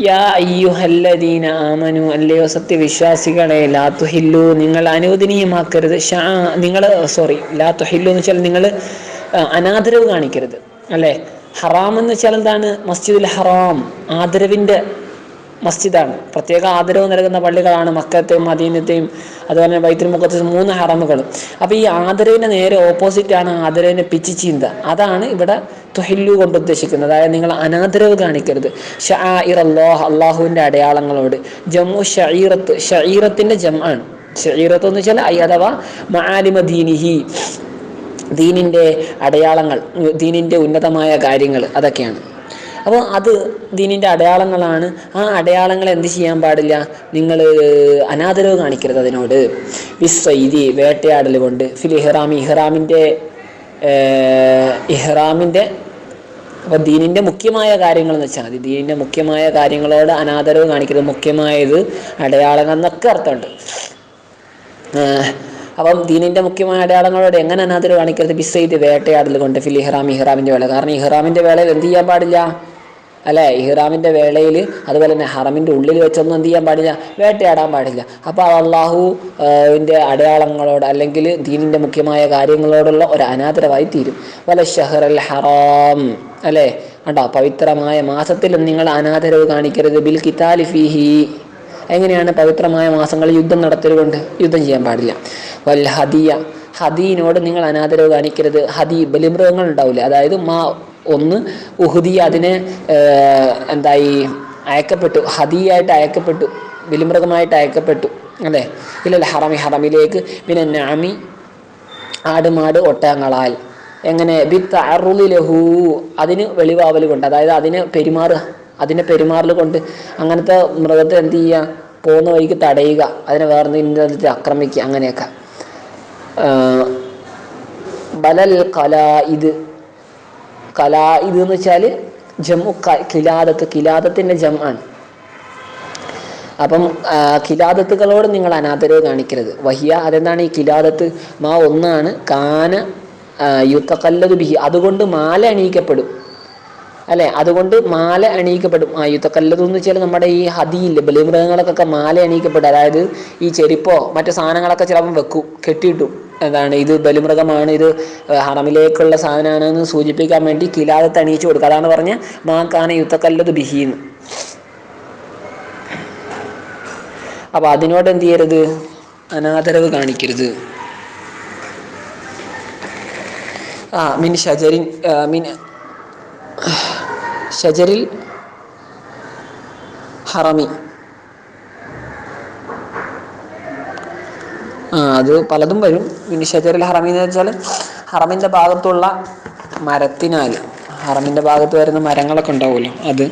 യാ അയ്യുഹല്ലദീന ആമനു അല്ലയോ സത്യവിശ്വാസികളെ ലാ തുഹില്ലു നിങ്ങൾ അനുവദനീയമാക്കരുത്. ഷാ നിങ്ങൾ സോറി ലാ തുഹില്ലു എന്ന് വെച്ചാൽ നിങ്ങൾ അനാദരവ് കാണിക്കരുത്. അല്ലേ? ഹറാം എന്ന് വെച്ചാൽ എന്താണ്? മസ്ജിദുൽ ഹറാം. ആദരവിന്റെ മസ്ജിദാണ്. പ്രത്യേക ആദരവ് നൽകുന്ന പള്ളികളാണ് മക്കത്തെയും മദീനത്തെയും അതുപോലെ തന്നെ വൈദ്യുതി മൂന്ന് ഹറമുകളും. അപ്പോൾ ഈ ആദരവിന്റെ നേരെ ഓപ്പോസിറ്റാണ് ആദരവിനെ പിച്ച് ചീന്ത. അതാണ് ഇവിടെ തുഹില്ലു കൊണ്ട് ഉദ്ദേശിക്കുന്നത്. അതായത് നിങ്ങൾ അനാദരവ് കാണിക്കരുത്. അള്ളാഹ് അള്ളാഹുവിന്റെ അടയാളങ്ങളോട്. ജമ്മു ഷഈറത്ത് ഷഈറത്തിന്റെ ജം ആണ് ഷഈറത്ത് എന്ന് വെച്ചാൽ അഥവാ മആലിമ ദീനിഹി. ദീനിന്റെ അടയാളങ്ങൾ ദീനിന്റെ ഉന്നതമായ കാര്യങ്ങൾ അതൊക്കെയാണ്. അപ്പോൾ അത് ദീനിന്റെ അടയാളങ്ങളാണ്. ആ അടയാളങ്ങൾ എന്ത് ചെയ്യാൻ പാടില്ല? നിങ്ങൾ അനാദരവ് കാണിക്കരുത് അതിനോട്. വിസ്വൈതി വേട്ടയാടൽ കൊണ്ട് ഫിൽ ഇഹ്റാമി ഇഹ്റാമിന്റെ ഇഹ്റാമിന്റെ അപ്പോൾ ദീനിന്റെ മുഖ്യമായ കാര്യങ്ങൾ എന്ന് വെച്ചാൽ മതി. ദീനിന്റെ മുഖ്യമായ കാര്യങ്ങളോട് അനാദരവ് കാണിക്കരുത്. മുഖ്യമായത് അടയാളങ്ങൾ എന്നൊക്കെ അർത്ഥമുണ്ട്. അപ്പം ദീനിന്റെ മുഖ്യമായ അടയാളങ്ങളോട് എങ്ങനെ അനാദരവ് കാണിക്കരുത്? ബിസ് ചെയ്ത് വേട്ടയാടൽ കൊണ്ട് ഫിൽ ഇഹ്റാം ഇഹ്റാമിന്റെ വേള കാരണം ഇഹ്റാമിന്റെ വേളയിൽ എന്ത് ചെയ്യാൻ പാടില്ല? അല്ലേ? ഇഹ്റാമിന്റെ വേളയിൽ അതുപോലെ തന്നെ ഹറമിന്റെ ഉള്ളിൽ വെച്ചൊന്നും എന്ത് ചെയ്യാൻ പാടില്ല? വേട്ടയാടാൻ പാടില്ല. അപ്പോൾ അള്ളാഹു അടയാളങ്ങളോട് അല്ലെങ്കിൽ ദീനിന്റെ മുഖ്യമായ കാര്യങ്ങളോടുള്ള ഒരു അനാദരവായി തീരും. വല ഷഹർ അൽ ഹറാം. അല്ലേ? കണ്ടോ? പവിത്രമായ മാസത്തിലും നിങ്ങൾ അനാദരവ് കാണിക്കരുത്. ബിൽ കിതാലി ഫീഹി. എങ്ങനെയാണ് പവിത്രമായ മാസങ്ങളിൽ യുദ്ധം നടത്തലുകൊണ്ട് യുദ്ധം ചെയ്യാൻ പാടില്ല. വൽ ഹദിയ ഹദീനോട് നിങ്ങൾ അനാദരവ് കാണിക്കരുത്. ഹദി ബലിമൃഗങ്ങൾ ഉണ്ടാവില്ല. അതായത് മാ ഒന്ന് ഉഹുദി അതിനെ എന്തായി അയക്കപ്പെട്ടു. ഹദിയായിട്ട് അയക്കപ്പെട്ടു. ബലിമൃഗമായിട്ട് അയക്കപ്പെട്ടു. അല്ലേ? ഇല്ലല്ല ഹറമി ഹറമിലേക്ക്. പിന്നെ നാമി ആടുമാട് ഒട്ടകങ്ങളാൽ. എങ്ങനെ? വിത്ത് അറുളി ലഹൂ അതിന് വെളിവാവൽ കൊണ്ട്. അതായത് അതിന് പെരുമാറുക. അതിനെ പെരുമാറൽ കൊണ്ട് അങ്ങനത്തെ മൃഗത്തെ എന്ത് ചെയ്യുക? പോകുന്ന വഴിക്ക് തടയുക അതിനെ വേറെ എന്തെങ്കിലും ആക്രമിക്കുക അങ്ങനെയൊക്കെ. ബലൽ കലാ ഇത് കലാ ഇത് എന്ന് വെച്ചാൽ ജമ്മു കിലാദത്ത് കിലാദത്തിന്റെ ജം ആണ്. അപ്പം കിലാദത്തുകളോട് നിങ്ങൾ അനാദരവ് കാണിക്കരുത്. വഹിയ അതെന്താണ് ഈ കിലാദത്ത് മാ ഒന്നാണ് കാന യുത്തക്കല്ലത് ബിഹി. അതുകൊണ്ട് മാല അണിയിക്കപ്പെടും. അല്ലെ? അതുകൊണ്ട് മാല അണിയിക്കപ്പെടും. ആ യുദ്ധക്കല്ലത് എന്ന് വെച്ചാൽ നമ്മുടെ ഈ ഹതിയില്ലേ ബലിമൃഗങ്ങൾക്കൊക്കെ മാല അണിയിക്കപ്പെടും. അതായത് ഈ ചെരുപ്പോ മറ്റു സാധനങ്ങളൊക്കെ ചിലപ്പം വെക്കും കെട്ടിയിട്ടും. എന്താണ്? ഇത് ബലിമൃഗമാണ് ഇത് ഹറമിലേക്കുള്ള സാധനമാണെന്ന് സൂചിപ്പിക്കാൻ വേണ്ടി കിലാതെ അണിയിച്ചു കൊടുക്കുക അതാണ് പറഞ്ഞ മാക്കാന കാന യുദ്ധക്കല്ലത് ബിഹിന്ന്. അപ്പൊ അതിനോട് എന്ത് ചെയ്യരുത്? അനാദരവ് കാണിക്കരുത്. ആ മിൻ ഷജരിൻ മിൻ ഷജരിൽ ഹറമി. ആ അത് പലതും വരും. പിന്നെ ഷജറിൽ ഹറമി എന്ന് വെച്ചാൽ ഹറമിന്റെ ഭാഗത്തുള്ള മരത്തിനാൽ ഹറമിന്റെ ഭാഗത്ത് വരുന്ന മരങ്ങളൊക്കെ ഉണ്ടാവുമല്ലോ അത്.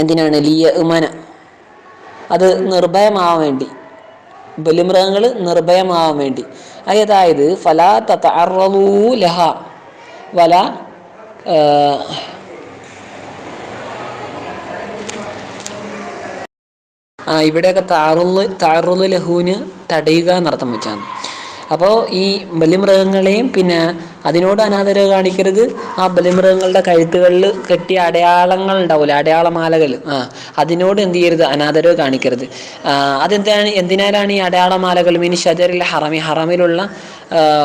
എന്തിനാണ്? ലിയ ഉമന അത് നിർഭയമാവാൻ വേണ്ടി. ബലിമൃഗങ്ങൾ നിർഭയമാവാൻ വേണ്ടി. അതായത് ഫലാ തതഅറളൂ ലഹ. വല ആ, ഇവിടെയൊക്കെ താറുള്ള് താറുള്ള് ലഹുവിന് തടയുക എന്നർത്ഥം വെച്ചാണ്. അപ്പോൾ ഈ ബലിമൃഗങ്ങളെയും പിന്നെ അതിനോട് അനാദരവ് കാണിക്കരുത്. ആ ബലിമൃഗങ്ങളുടെ കഴുത്തുകളിൽ കെട്ടിയ അടയാളങ്ങൾ ഉണ്ടാവില്ല അടയാളമാലകൾ. ആ അതിനോട് എന്ത് ചെയ്യരുത്? അനാദരവ് കാണിക്കരുത്. അതെന്താണ്? എന്തിനാലാണ് ഈ അടയാളമാലകൾ? മീൻ ഷജറിൽ ഹറമി ഹറമിലുള്ള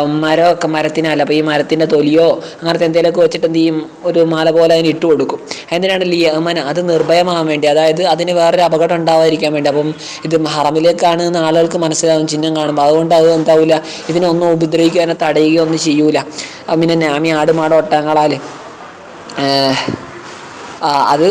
മരമൊക്കെ മരത്തിനല്ല. അപ്പോൾ ഈ മരത്തിന്റെ തൊലിയോ അങ്ങനത്തെ എന്തെങ്കിലുമൊക്കെ വെച്ചിട്ട് എന്ത് ചെയ്യും? ഒരു മാല പോലെ അതിന് ഇട്ട് കൊടുക്കും. എന്തിനാണ് ലിയമന അത് നിർഭയമാകാൻ വേണ്ടി? അതായത് അതിന് വേറൊരു അപകടം ഉണ്ടാവാതിരിക്കാൻ വേണ്ടി. അപ്പം ഇത് ഹറമിലേക്കാണ് എന്ന് ആളുകൾക്ക് മനസ്സിലാവും ചിഹ്നം കാണുമ്പോൾ. അതുകൊണ്ട് അത് എന്താവില്ല ഇതിനൊന്നും ഉപദ്രവിക്കാനോ തടയുകയോ ഒന്നും ചെയ്യൂല. പിന്നെ നാമി ആടുമാടോട്ടങ്ങളാൽ അത്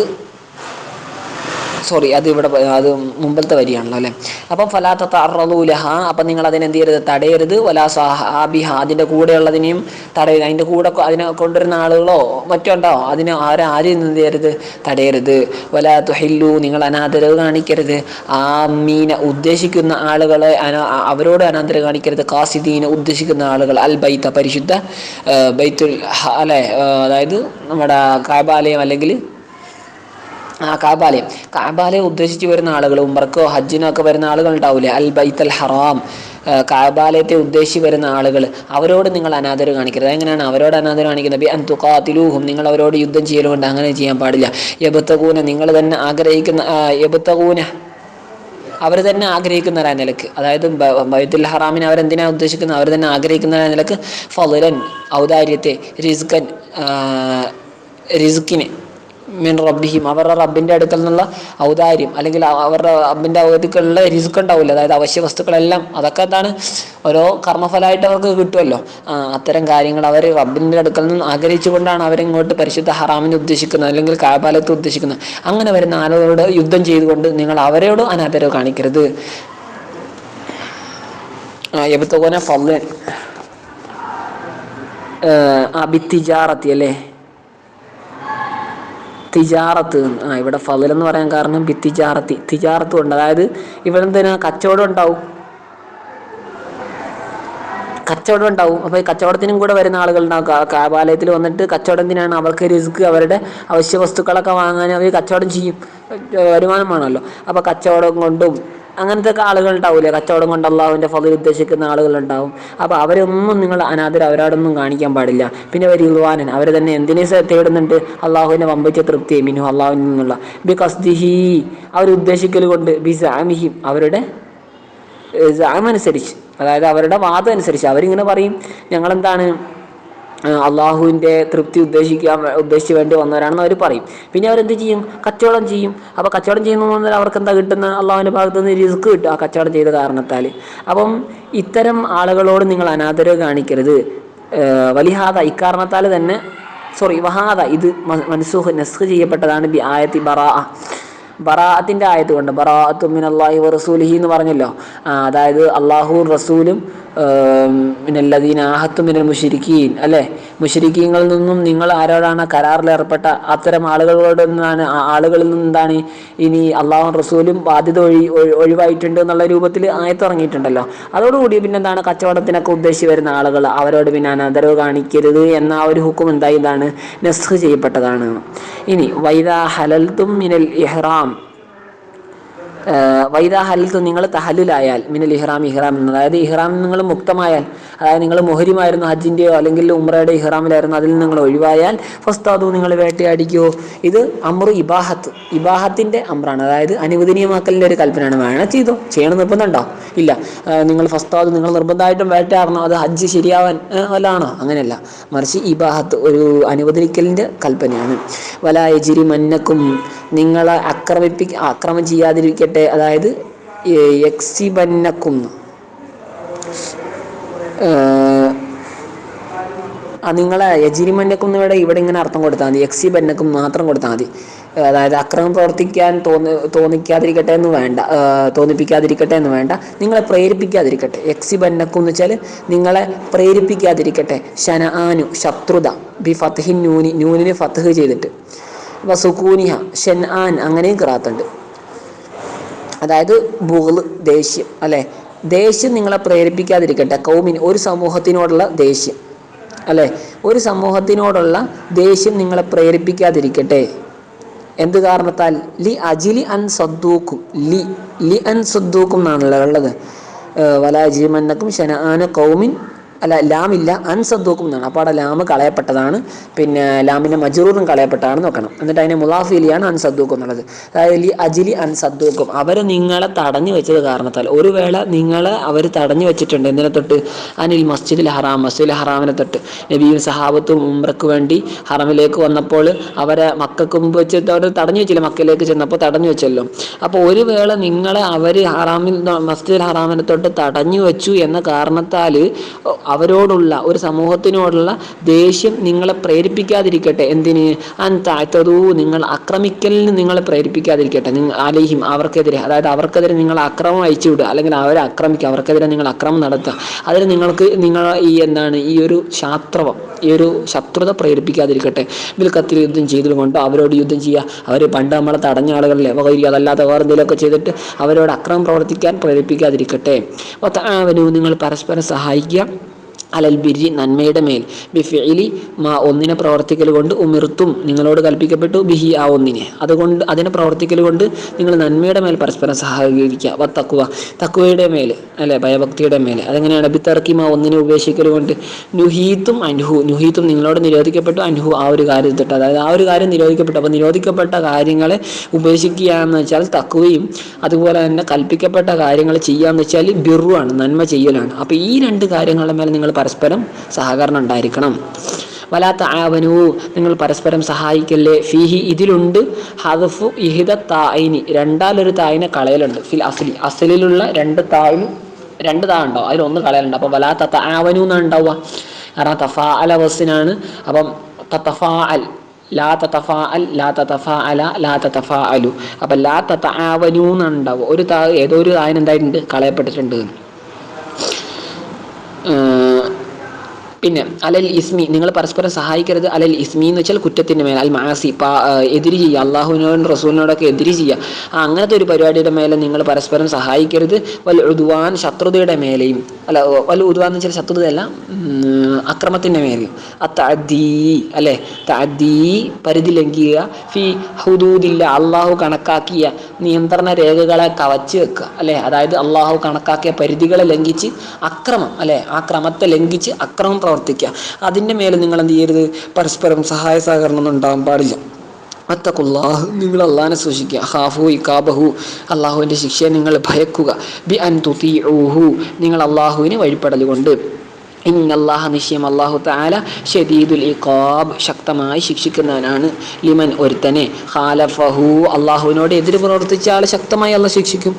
സോറി അത് ഇവിടെ അത് മുമ്പത്തെ വരിയാണല്ലോ അല്ലേ? അപ്പം ഫലാത്ത തറലൂലഹ അപ്പം നിങ്ങൾ അതിനെ എന്ത് ചെയ്യരുത്? തടയരുത്. വലാ സഹാബിഹ അതിന്റെ കൂടെയുള്ളതിനെയും തടയരുത്. അതിന്റെ കൂടെ അതിനെ കൊണ്ടുവരുന്ന ആളുകളോ മറ്റോ ഉണ്ടോ? അതിനെ ആരും എന്ത് ചെയ്യരുത്? തടയരുത്. വലാ തുഹില്ലു നിങ്ങൾ അനാദരവ് കാണിക്കരുത്. ആ മീന ഉദ്ദേശിക്കുന്ന ആളുകളെ അവരോട് അനാദരവ് കാണിക്കരുത്. കാസിദീന ഉദ്ദേശിക്കുന്ന ആളുകൾ. അൽ ബൈത്ത പരിശുദ്ധ ബൈത്തുൽ അല്ലേ? അതായത് നമ്മുടെ കാബാലയം അല്ലെങ്കിൽ കാബാലയം കാബാലയം ഉദ്ദേശിച്ച് വരുന്ന ആളുകൾ ഉംറക്കോ ഹജ്ജിനോ ഒക്കെ വരുന്ന ആളുകൾ ഉണ്ടാവില്ലേ അൽ ബൈത്ത് അൽ ഹറാം കാബാലയത്തെ ഉദ്ദേശിച്ച് വരുന്ന ആളുകൾ അവരോട് നിങ്ങൾ അനാദര കാണിക്കരുത്. എങ്ങനെയാണ് അവരോട് അനാദര കാണിക്കുന്നത്? Be an തുഖാതിലൂഹും. നിങ്ങൾ അവരോട് യുദ്ധം ചെയ്യലുകൊണ്ട് അങ്ങനെ ചെയ്യാൻ പാടില്ല. യബത്തകൂന നിങ്ങൾ തന്നെ ആഗ്രഹിക്കുന്ന യബത്തകൂന അവർ തന്നെ ആഗ്രഹിക്കുന്ന നിലയ്ക്ക്. അതായത് ബൈത്തുൽ ഹറാമിനെ അവരെന്തിനാ ഉദ്ദേശിക്കുന്നത്? അവർ തന്നെ ആഗ്രഹിക്കുന്ന ആ നിലയ്ക്ക് ഫലുലൻ ഔദാര്യത്തെ റിസ്കൻ റിസ്കിനെ മിൻ റബ്ബിഹിം. അവരുടെ റബ്ബിന്റെ അടുക്കൽ നിന്നുള്ള ഔദാര്യം അല്ലെങ്കിൽ അവരുടെ റബ്ബിന്റെ അടുക്കലുള്ള റിസ്ക് ഉണ്ടാവില്ല അതായത് അവശ്യ വസ്തുക്കളെല്ലാം അതൊക്കെ എന്താണ് ഓരോ കർമ്മഫലമായിട്ട് അവർക്ക് കിട്ടുമല്ലോ അത്തരം കാര്യങ്ങൾ അവർ റബ്ബിന്റെ അടുക്കൽ നിന്ന് ആഗ്രഹിച്ചുകൊണ്ടാണ് അവരിങ്ങോട്ട് പരിശുദ്ധ ഹറാമിനെ ഉദ്ദേശിക്കുന്നത് അല്ലെങ്കിൽ കാബാലത്ത് ഉദ്ദേശിക്കുന്നത്. അങ്ങനെ വരുന്ന ആളുകളോട് യുദ്ധം ചെയ്തുകൊണ്ട് നിങ്ങൾ അവരോട് അനാദരവ് കാണിക്കരുത്. എബത്തോനെ ഫല്ലൻ ആ ബിത്തിജാറത്തി അല്ലേ? തിജാറത്ത്. ആ ഇവിടെ എന്ന് പറയാൻ കാരണം ബിത്തിജാറത്തി തിജാറത്തും ഉണ്ട്. അതായത് ഇവിടെ എന്തിനാ? കച്ചവടം ഉണ്ടാവും. കച്ചവടം ഉണ്ടാവും. അപ്പോൾ ഈ കച്ചവടത്തിനും കൂടെ വരുന്ന ആളുകൾ ഉണ്ടാവും. കാപാലയത്തിൽ വന്നിട്ട് കച്ചവടത്തിനാണ് അവർക്ക് റിസ്ക് അവരുടെ അവശ്യ വസ്തുക്കളൊക്കെ വാങ്ങാൻ അവർ കച്ചവടം ചെയ്യും. വരുമാനമാണല്ലോ അപ്പോൾ കച്ചവടം കൊണ്ടും അങ്ങനത്തെ ആളുകൾ ഉണ്ടാവില്ലേ കച്ചവടം കൊണ്ട് അള്ളാഹുവിന്റെ ഫതിൽ ഉദ്ദേശിക്കുന്ന ആളുകൾ ഉണ്ടാവും. അപ്പോൾ അവരൊന്നും നിങ്ങൾ അനാഥർ അവരോടൊന്നും കാണിക്കാൻ പാടില്ല. പിന്നെ അവർ ഇൽവാനൻ അവർ തന്നെ എന്തിനെ തേടുന്നുണ്ട്? അള്ളാഹുവിനെ വമ്പിച്ച തൃപ്തി മിനു അള്ളാഹുവിൽ നിന്നുള്ള. ബി കസ്ദിഹി അവർ ഉദ്ദേശിക്കൽ കൊണ്ട് ബി സാമിഹിം അവരുടെ അനുസരിച്ച് അതായത് അവരുടെ വാദം അനുസരിച്ച്. അവരിങ്ങനെ പറയും ഞങ്ങളെന്താണ് അള്ളാഹുവിന്റെ തൃപ്തി ഉദ്ദേശിക്കാൻ ഉദ്ദേശിച്ച് വേണ്ടി വന്നവരാണെന്ന് അവർ പറയും. പിന്നെ അവരെന്ത് ചെയ്യും? കച്ചവടം ചെയ്യും. അപ്പോൾ കച്ചവടം ചെയ്യുന്ന പറഞ്ഞാൽ അവർക്ക് എന്താ കിട്ടുന്ന? അള്ളാഹുവിന്റെ ഭാഗത്ത് നിന്ന് റിസ്ക് കിട്ടും ആ കച്ചവടം ചെയ്ത കാരണത്താൽ. അപ്പം ഇത്തരം ആളുകളോട് നിങ്ങൾ അനാദരവ് കാണിക്കരുത്. വലിഹാത ഇക്കാരണത്താൽ തന്നെ സോറി വഹാദ ഇത് മനസ്സൂഹ് നെസ്ക് ചെയ്യപ്പെട്ടതാണ് ബി ആയത്തി ബറാ ബറാഅത്തിന്റെ ആയത് കൊണ്ട് ബറാഅത്തു മിൻ അള്ളാഹി വറസൂലിഹി എന്ന് പറഞ്ഞല്ലോ. അതായത് അള്ളാഹു റസൂലും മിനല്ലദീന ആഹത്തും മിനൽ മുഷിരിക്കീൻ അല്ലേ? മുഷിരിക്കീങ്ങളിൽ നിന്നും നിങ്ങൾ ആരോടാണ് കരാറിലേർപ്പെട്ട അത്തരം ആളുകളോട് നിന്നാണ് ആളുകളിൽ നിന്ന് എന്താണ് ഇനി അള്ളാഹു റസൂലും ബാധ്യത ഒഴി ഒഴി- ഒഴിവായിട്ടുണ്ട് എന്നുള്ള രൂപത്തിൽ ആയത്തിറങ്ങിയിട്ടുണ്ടല്ലോ അതോടുകൂടി പിന്നെ എന്താണ് കച്ചവടത്തിനൊക്കെ ഉദ്ദേശിച്ച് വരുന്ന ആളുകൾ അവരോട് പിന്നെ അനാദരവ് കാണിക്കരുത് എന്ന ആ ഒരു ഹുക്കും എന്താ ഇതാണ്? നെസ്ഹ് ചെയ്യപ്പെട്ടതാണ്. ഇനി വൈദാ ഹലൽത്തും മിനൽ ഇഹ്റാം. വൈദാ ഹലത്ത് നിങ്ങൾ തഹലിലായാൽ മിനൽ ഇഹ്റാം ഇഹ്റാം എന്ന്. അതായത് ഇഹ്റാം നിങ്ങൾ മുക്തമായാൽ അതായത് നിങ്ങൾ മുഹരിമായിരുന്നു ഹജ്ജിന്റെയോ അല്ലെങ്കിൽ ഉമ്രയുടെ ഇഹ്റാമിലായിരുന്നു അതിൽ നിങ്ങൾ ഒഴിവായാൽ ഫസ്താദു നിങ്ങൾ വേട്ടയാടിക്കോ. ഇത് അമ്രു ഇബാഹത്ത് ഇബാഹത്തിന്റെ അമ്രാണ്. അതായത് അനുവദനീയമാക്കലിന്റെ ഒരു കൽപ്പനയാണ്. വേണം ചെയ്തോ. ചെയ്യണം നിർബന്ധമുണ്ടോ ഇല്ല. നിങ്ങൾ ഫസ്താദു നിങ്ങൾ നിർബന്ധമായിട്ടും വേട്ടയാടണം. അത് ഹജ്ജ് ശരിയാവാൻ വല്ലതാണോ അങ്ങനെയല്ല. മറിച്ച് ഇബാഹത്ത് ഒരു അനുവദനിക്കലിന്റെ കൽപ്പനയാണ്. വലായ ജിരി മന്നക്കും നിങ്ങളെ ആക്രമിപ്പി ആക്രമം ചെയ്യാതിരിക്കട്ടെ അതായത് എക്സിബന്നക്കും ആ നിങ്ങളെ യജിരിമന്നക്കും ഇവിടെ ഇവിടെ ഇങ്ങനെ അർത്ഥം കൊടുത്താൽ മതി. എക്സി ബന്നക്കും മാത്രം കൊടുത്താൽ മതി. അതായത് അക്രമം പ്രവർത്തിക്കാൻ തോന്നി തോന്നിക്കാതിരിക്കട്ടെ എന്ന് വേണ്ട. തോന്നിപ്പിക്കാതിരിക്കട്ടെ എന്ന് വേണ്ട. നിങ്ങളെ പ്രേരിപ്പിക്കാതിരിക്കട്ടെ. എക്സി ബന്നക്കും എന്ന് വെച്ചാൽ നിങ്ങളെ പ്രേരിപ്പിക്കാതിരിക്കട്ടെ. ശന ആനു ശത്രുത ബി ഫത്ഹിൻ നൂനി നൂനിന് ഫത്ഹ് ചെയ്തിട്ട്. അപ്പോൾ സുക്കൂനിഹ ഷെൻ ആൻ അങ്ങനെയും കിറാത്തുണ്ട്. അതായത് ബുഗൾ ദേഷ്യം അല്ലേ? ദേഷ്യം നിങ്ങളെ പ്രേരിപ്പിക്കാതിരിക്കട്ടെ. കൗമിൻ ഒരു സമൂഹത്തിനോടുള്ള ദേഷ്യം അല്ലേ? ഒരു സമൂഹത്തിനോടുള്ള ദേഷ്യം നിങ്ങളെ പ്രേരിപ്പിക്കാതിരിക്കട്ടെ. എന്ത് കാരണത്താൽ? ലി അജിലി അൻ സദ്ദൂക്കും ലി ലി അൻ സദ്ദൂക്കും എന്നാണല്ലോ ഉള്ളത്. വലാജിമന്നക്കും ഷനാന കൗമിൻ അല്ല ലാമില്ല അൻ സദ്ദൂക്കും എന്നാണ്. അപ്പോൾ അവിടെ ലാമ് കളയപ്പെട്ടതാണ്. പിന്നെ ലാമിന്റെ മജറൂറും കളയപ്പെട്ടതാണ് നോക്കണം. എന്നിട്ട് അതിനെ മുലാഫിലിയാണ് അൻ സദ്ദൂക്കും എന്നുള്ളത്. അതായത് ലി അജിലി അൻ സദ്ദൂക്കും അവർ നിങ്ങളെ തടഞ്ഞു വെച്ചത് കാരണത്താൽ. ഒരു വേള നിങ്ങളെ അവർ തടഞ്ഞു വെച്ചിട്ടുണ്ട് എന്തിനെ തൊട്ട്? അനിൽ മസ്ജിദിൽ ഹറാം മസ്ജിദുൽ ഹറാമിനെ തൊട്ട്. നബിയും സഹാബത്തും ഉംറക്ക് വേണ്ടി ഹറമിലേക്ക് വന്നപ്പോൾ അവരെ മക്കൾക്ക് മുമ്പ് വെച്ച് അവർ തടഞ്ഞു വെച്ചില്ല? മക്കയിലേക്ക് ചെന്നപ്പോൾ തടഞ്ഞു വെച്ചല്ലോ. അപ്പോൾ ഒരു വേള നിങ്ങളെ അവർ ഹറാമിൽ മസ്ജിദുൽ ഹറാമിനെ തൊട്ട് തടഞ്ഞു വെച്ചു എന്ന കാരണത്താൽ അവരോടുള്ള ഒരു സമൂഹത്തിനോടുള്ള ദേഷ്യം നിങ്ങളെ പ്രേരിപ്പിക്കാതിരിക്കട്ടെ. എന്തിന്? അൻതാഴ്ത്തതൂ നിങ്ങൾ ആക്രമിക്കലിന് നിങ്ങളെ പ്രേരിപ്പിക്കാതിരിക്കട്ടെ. നിങ്ങൾ അലഹിം അവർക്കെതിരെ അതായത് അവർക്കെതിരെ നിങ്ങൾ അക്രമം അയച്ചു വിടുക. അല്ലെങ്കിൽ അവരെ ആക്രമിക്കുക അവർക്കെതിരെ നിങ്ങൾ അക്രമം നടത്തുക. അതിന് നിങ്ങൾക്ക് നിങ്ങൾ ഈ എന്താണ് ഈ ഒരു ശാത്രവം ഈ ഒരു ശത്രുത പ്രേരിപ്പിക്കാതിരിക്കട്ടെ. വിൽക്കത്തിൽ കത്തിൽ യുദ്ധം ചെയ്തുകൊണ്ട് അവരോട് യുദ്ധം ചെയ്യുക. അവർ പണ്ട് നമ്മളെ തടഞ്ഞ ആളുകളല്ലേ വകരി അതല്ലാതെ വേറെ എന്തെങ്കിലുമൊക്കെ ചെയ്തിട്ട് അവരോട് അക്രമം പ്രവർത്തിക്കാൻ പ്രേരിപ്പിക്കാതിരിക്കട്ടെ. അവനു നിങ്ങൾ പരസ്പരം സഹായിക്കുക. അലൽ ബിരി നന്മയുടെ മേൽ. ബിഫിലി മാ ഒന്നിനെ പ്രവർത്തിക്കൽ കൊണ്ട് ഉമിർത്തും. നിങ്ങളോട് കൽപ്പിക്കപ്പെട്ടു ബിഹി ആ ഒന്നിനെ. അതുകൊണ്ട് അതിനെ പ്രവർത്തിക്കൽ കൊണ്ട് നിങ്ങൾ നന്മയുടെ മേൽ പരസ്പരം സഹകരിക്കുക. വ തക്കുവ തക്കുവയുടെ മേൽ അല്ലെ? ഭയഭക്തിയുടെ മേൽ. അതെങ്ങനെയാണ്? ബിത്തർക്കി മാ ഒന്നിനെ ഉപേക്ഷിക്കൽ കൊണ്ട് നുഹീത്തും അൻഹു. നുഹീത്തും നിങ്ങളോട് നിരോധിക്കപ്പെട്ടു അൻഹു ആ ഒരു കാര്യം തൊട്ട്. അതായത് ആ ഒരു കാര്യം നിരോധിക്കപ്പെട്ടു. അപ്പോൾ നിരോധിക്കപ്പെട്ട കാര്യങ്ങളെ ഉപേക്ഷിക്കുക എന്ന് വെച്ചാൽ തക്കുവയും അതുപോലെ തന്നെ കൽപ്പിക്കപ്പെട്ട കാര്യങ്ങൾ ചെയ്യുക എന്ന് വെച്ചാൽ ബിറുവാണ് നന്മ ചെയ്യലാണ്. അപ്പോൾ ഈ രണ്ട് കാര്യങ്ങളുടെ മേലെ നിങ്ങൾ പരസ്പരം സഹകരണം ഉണ്ടായിരിക്കണം. വലാത്ത ആവനു നിങ്ങൾ പരസ്പരം സഹായിക്കല്ലേ? ഫീഹി ഇതിലുണ്ട്. ഹദഫു ഇഹിദ തായിനി രണ്ടാലൊരു തായിനെ കളയലുണ്ട്. ഫിൽ അസലി അസലിലുള്ള രണ്ട് തായിനും രണ്ട് താ ഉണ്ടാവും അതിലൊന്ന് കളയലുണ്ട്. അപ്പോൾ വലാത്ത താവനു എന്നാണ് ഉണ്ടാവുക. കാരണം തഫാ അല വസിനാണ്. അപ്പം തഫാ അൽ ലാ തഫാ അൽ ലാ തഫാ അല ലാ തഫാ അലു അപ്പം ലാ ആവനു എന്നാണ് ഉണ്ടാവുക. ഒരു താ ഏതോ ഒരു തായിന് എന്തായിട്ടുണ്ട്? കളയപ്പെട്ടിട്ടുണ്ട്. പിന്നെ അലൽ ഇസ്മി നിങ്ങൾ പരസ്പരം സഹായിക്കരുത്. അലൽ ഇസ്മി എന്ന് വെച്ചാൽ കുറ്റത്തിന്റെ മേൽ അൽ മാസി പാ എതിരി ചെയ്യുക. അള്ളാഹുവിനോടും റസൂലിനോടൊക്കെ എതിരി ചെയ്യുക. അങ്ങനത്തെ ഒരു പരിപാടിയുടെ മേലെ നിങ്ങൾ പരസ്പരം സഹായിക്കരുത്. വൽ ഉദ്വാൻ ശത്രുതയുടെ മേലെയും അല്ല വൽ ഉദ്വാൻ എന്ന് വെച്ചാൽ ശത്രുതയല്ല അക്രമത്തിന്റെ മേലെയും. അത്തീ അല്ലേ? തദീ പരിധി ലംഘിക്കുക. ഫി ഹുദൂദില്ല അള്ളാഹു കണക്കാക്കിയ നിയന്ത്രണ രേഖകളെ കവച്ച് വെക്കുക അല്ലേ? അതായത് അള്ളാഹു കണക്കാക്കിയ പരിധികളെ ലംഘിച്ച് അക്രമം അല്ലേ? ആ ക്രമത്തെ ലംഘിച്ച് അക്രമം പ്രവർത്തിക്കുക. അതിന്റെ മേലെ നിങ്ങൾ എന്ത് ചെയ്യരുത്? പരസ്പരം സഹായ സഹകരണം ഉണ്ടാകാൻ പാടില്ല. അത്തക്കുല്ലാഹ് നിങ്ങൾ അള്ളാഹിനെ സൂക്ഷിക്കുക. ഹാഫു ഇക്കാബഹു അള്ളാഹുവിന്റെ ശിക്ഷയെ നിങ്ങൾ ഭയക്കുക. ബി അൻ തുതി ഊഹു നിങ്ങൾ അള്ളാഹുവിന് വഴിപ്പെടൽ കൊണ്ട് ഇന്നല്ലാഹ നിശ്ചയം അള്ളാഹു താല ഷദീദുൽ ഇഖാബ് ശക്തമായി ശിക്ഷിക്കുന്നവനാണ്. ലിമൻ ഒരുത്തനെ. ഖാലഫഹു അള്ളാഹുവിനോട് എതിര് പ്രവർത്തിച്ച ആൾ ശക്തമായി അള്ള ശിക്ഷിക്കും.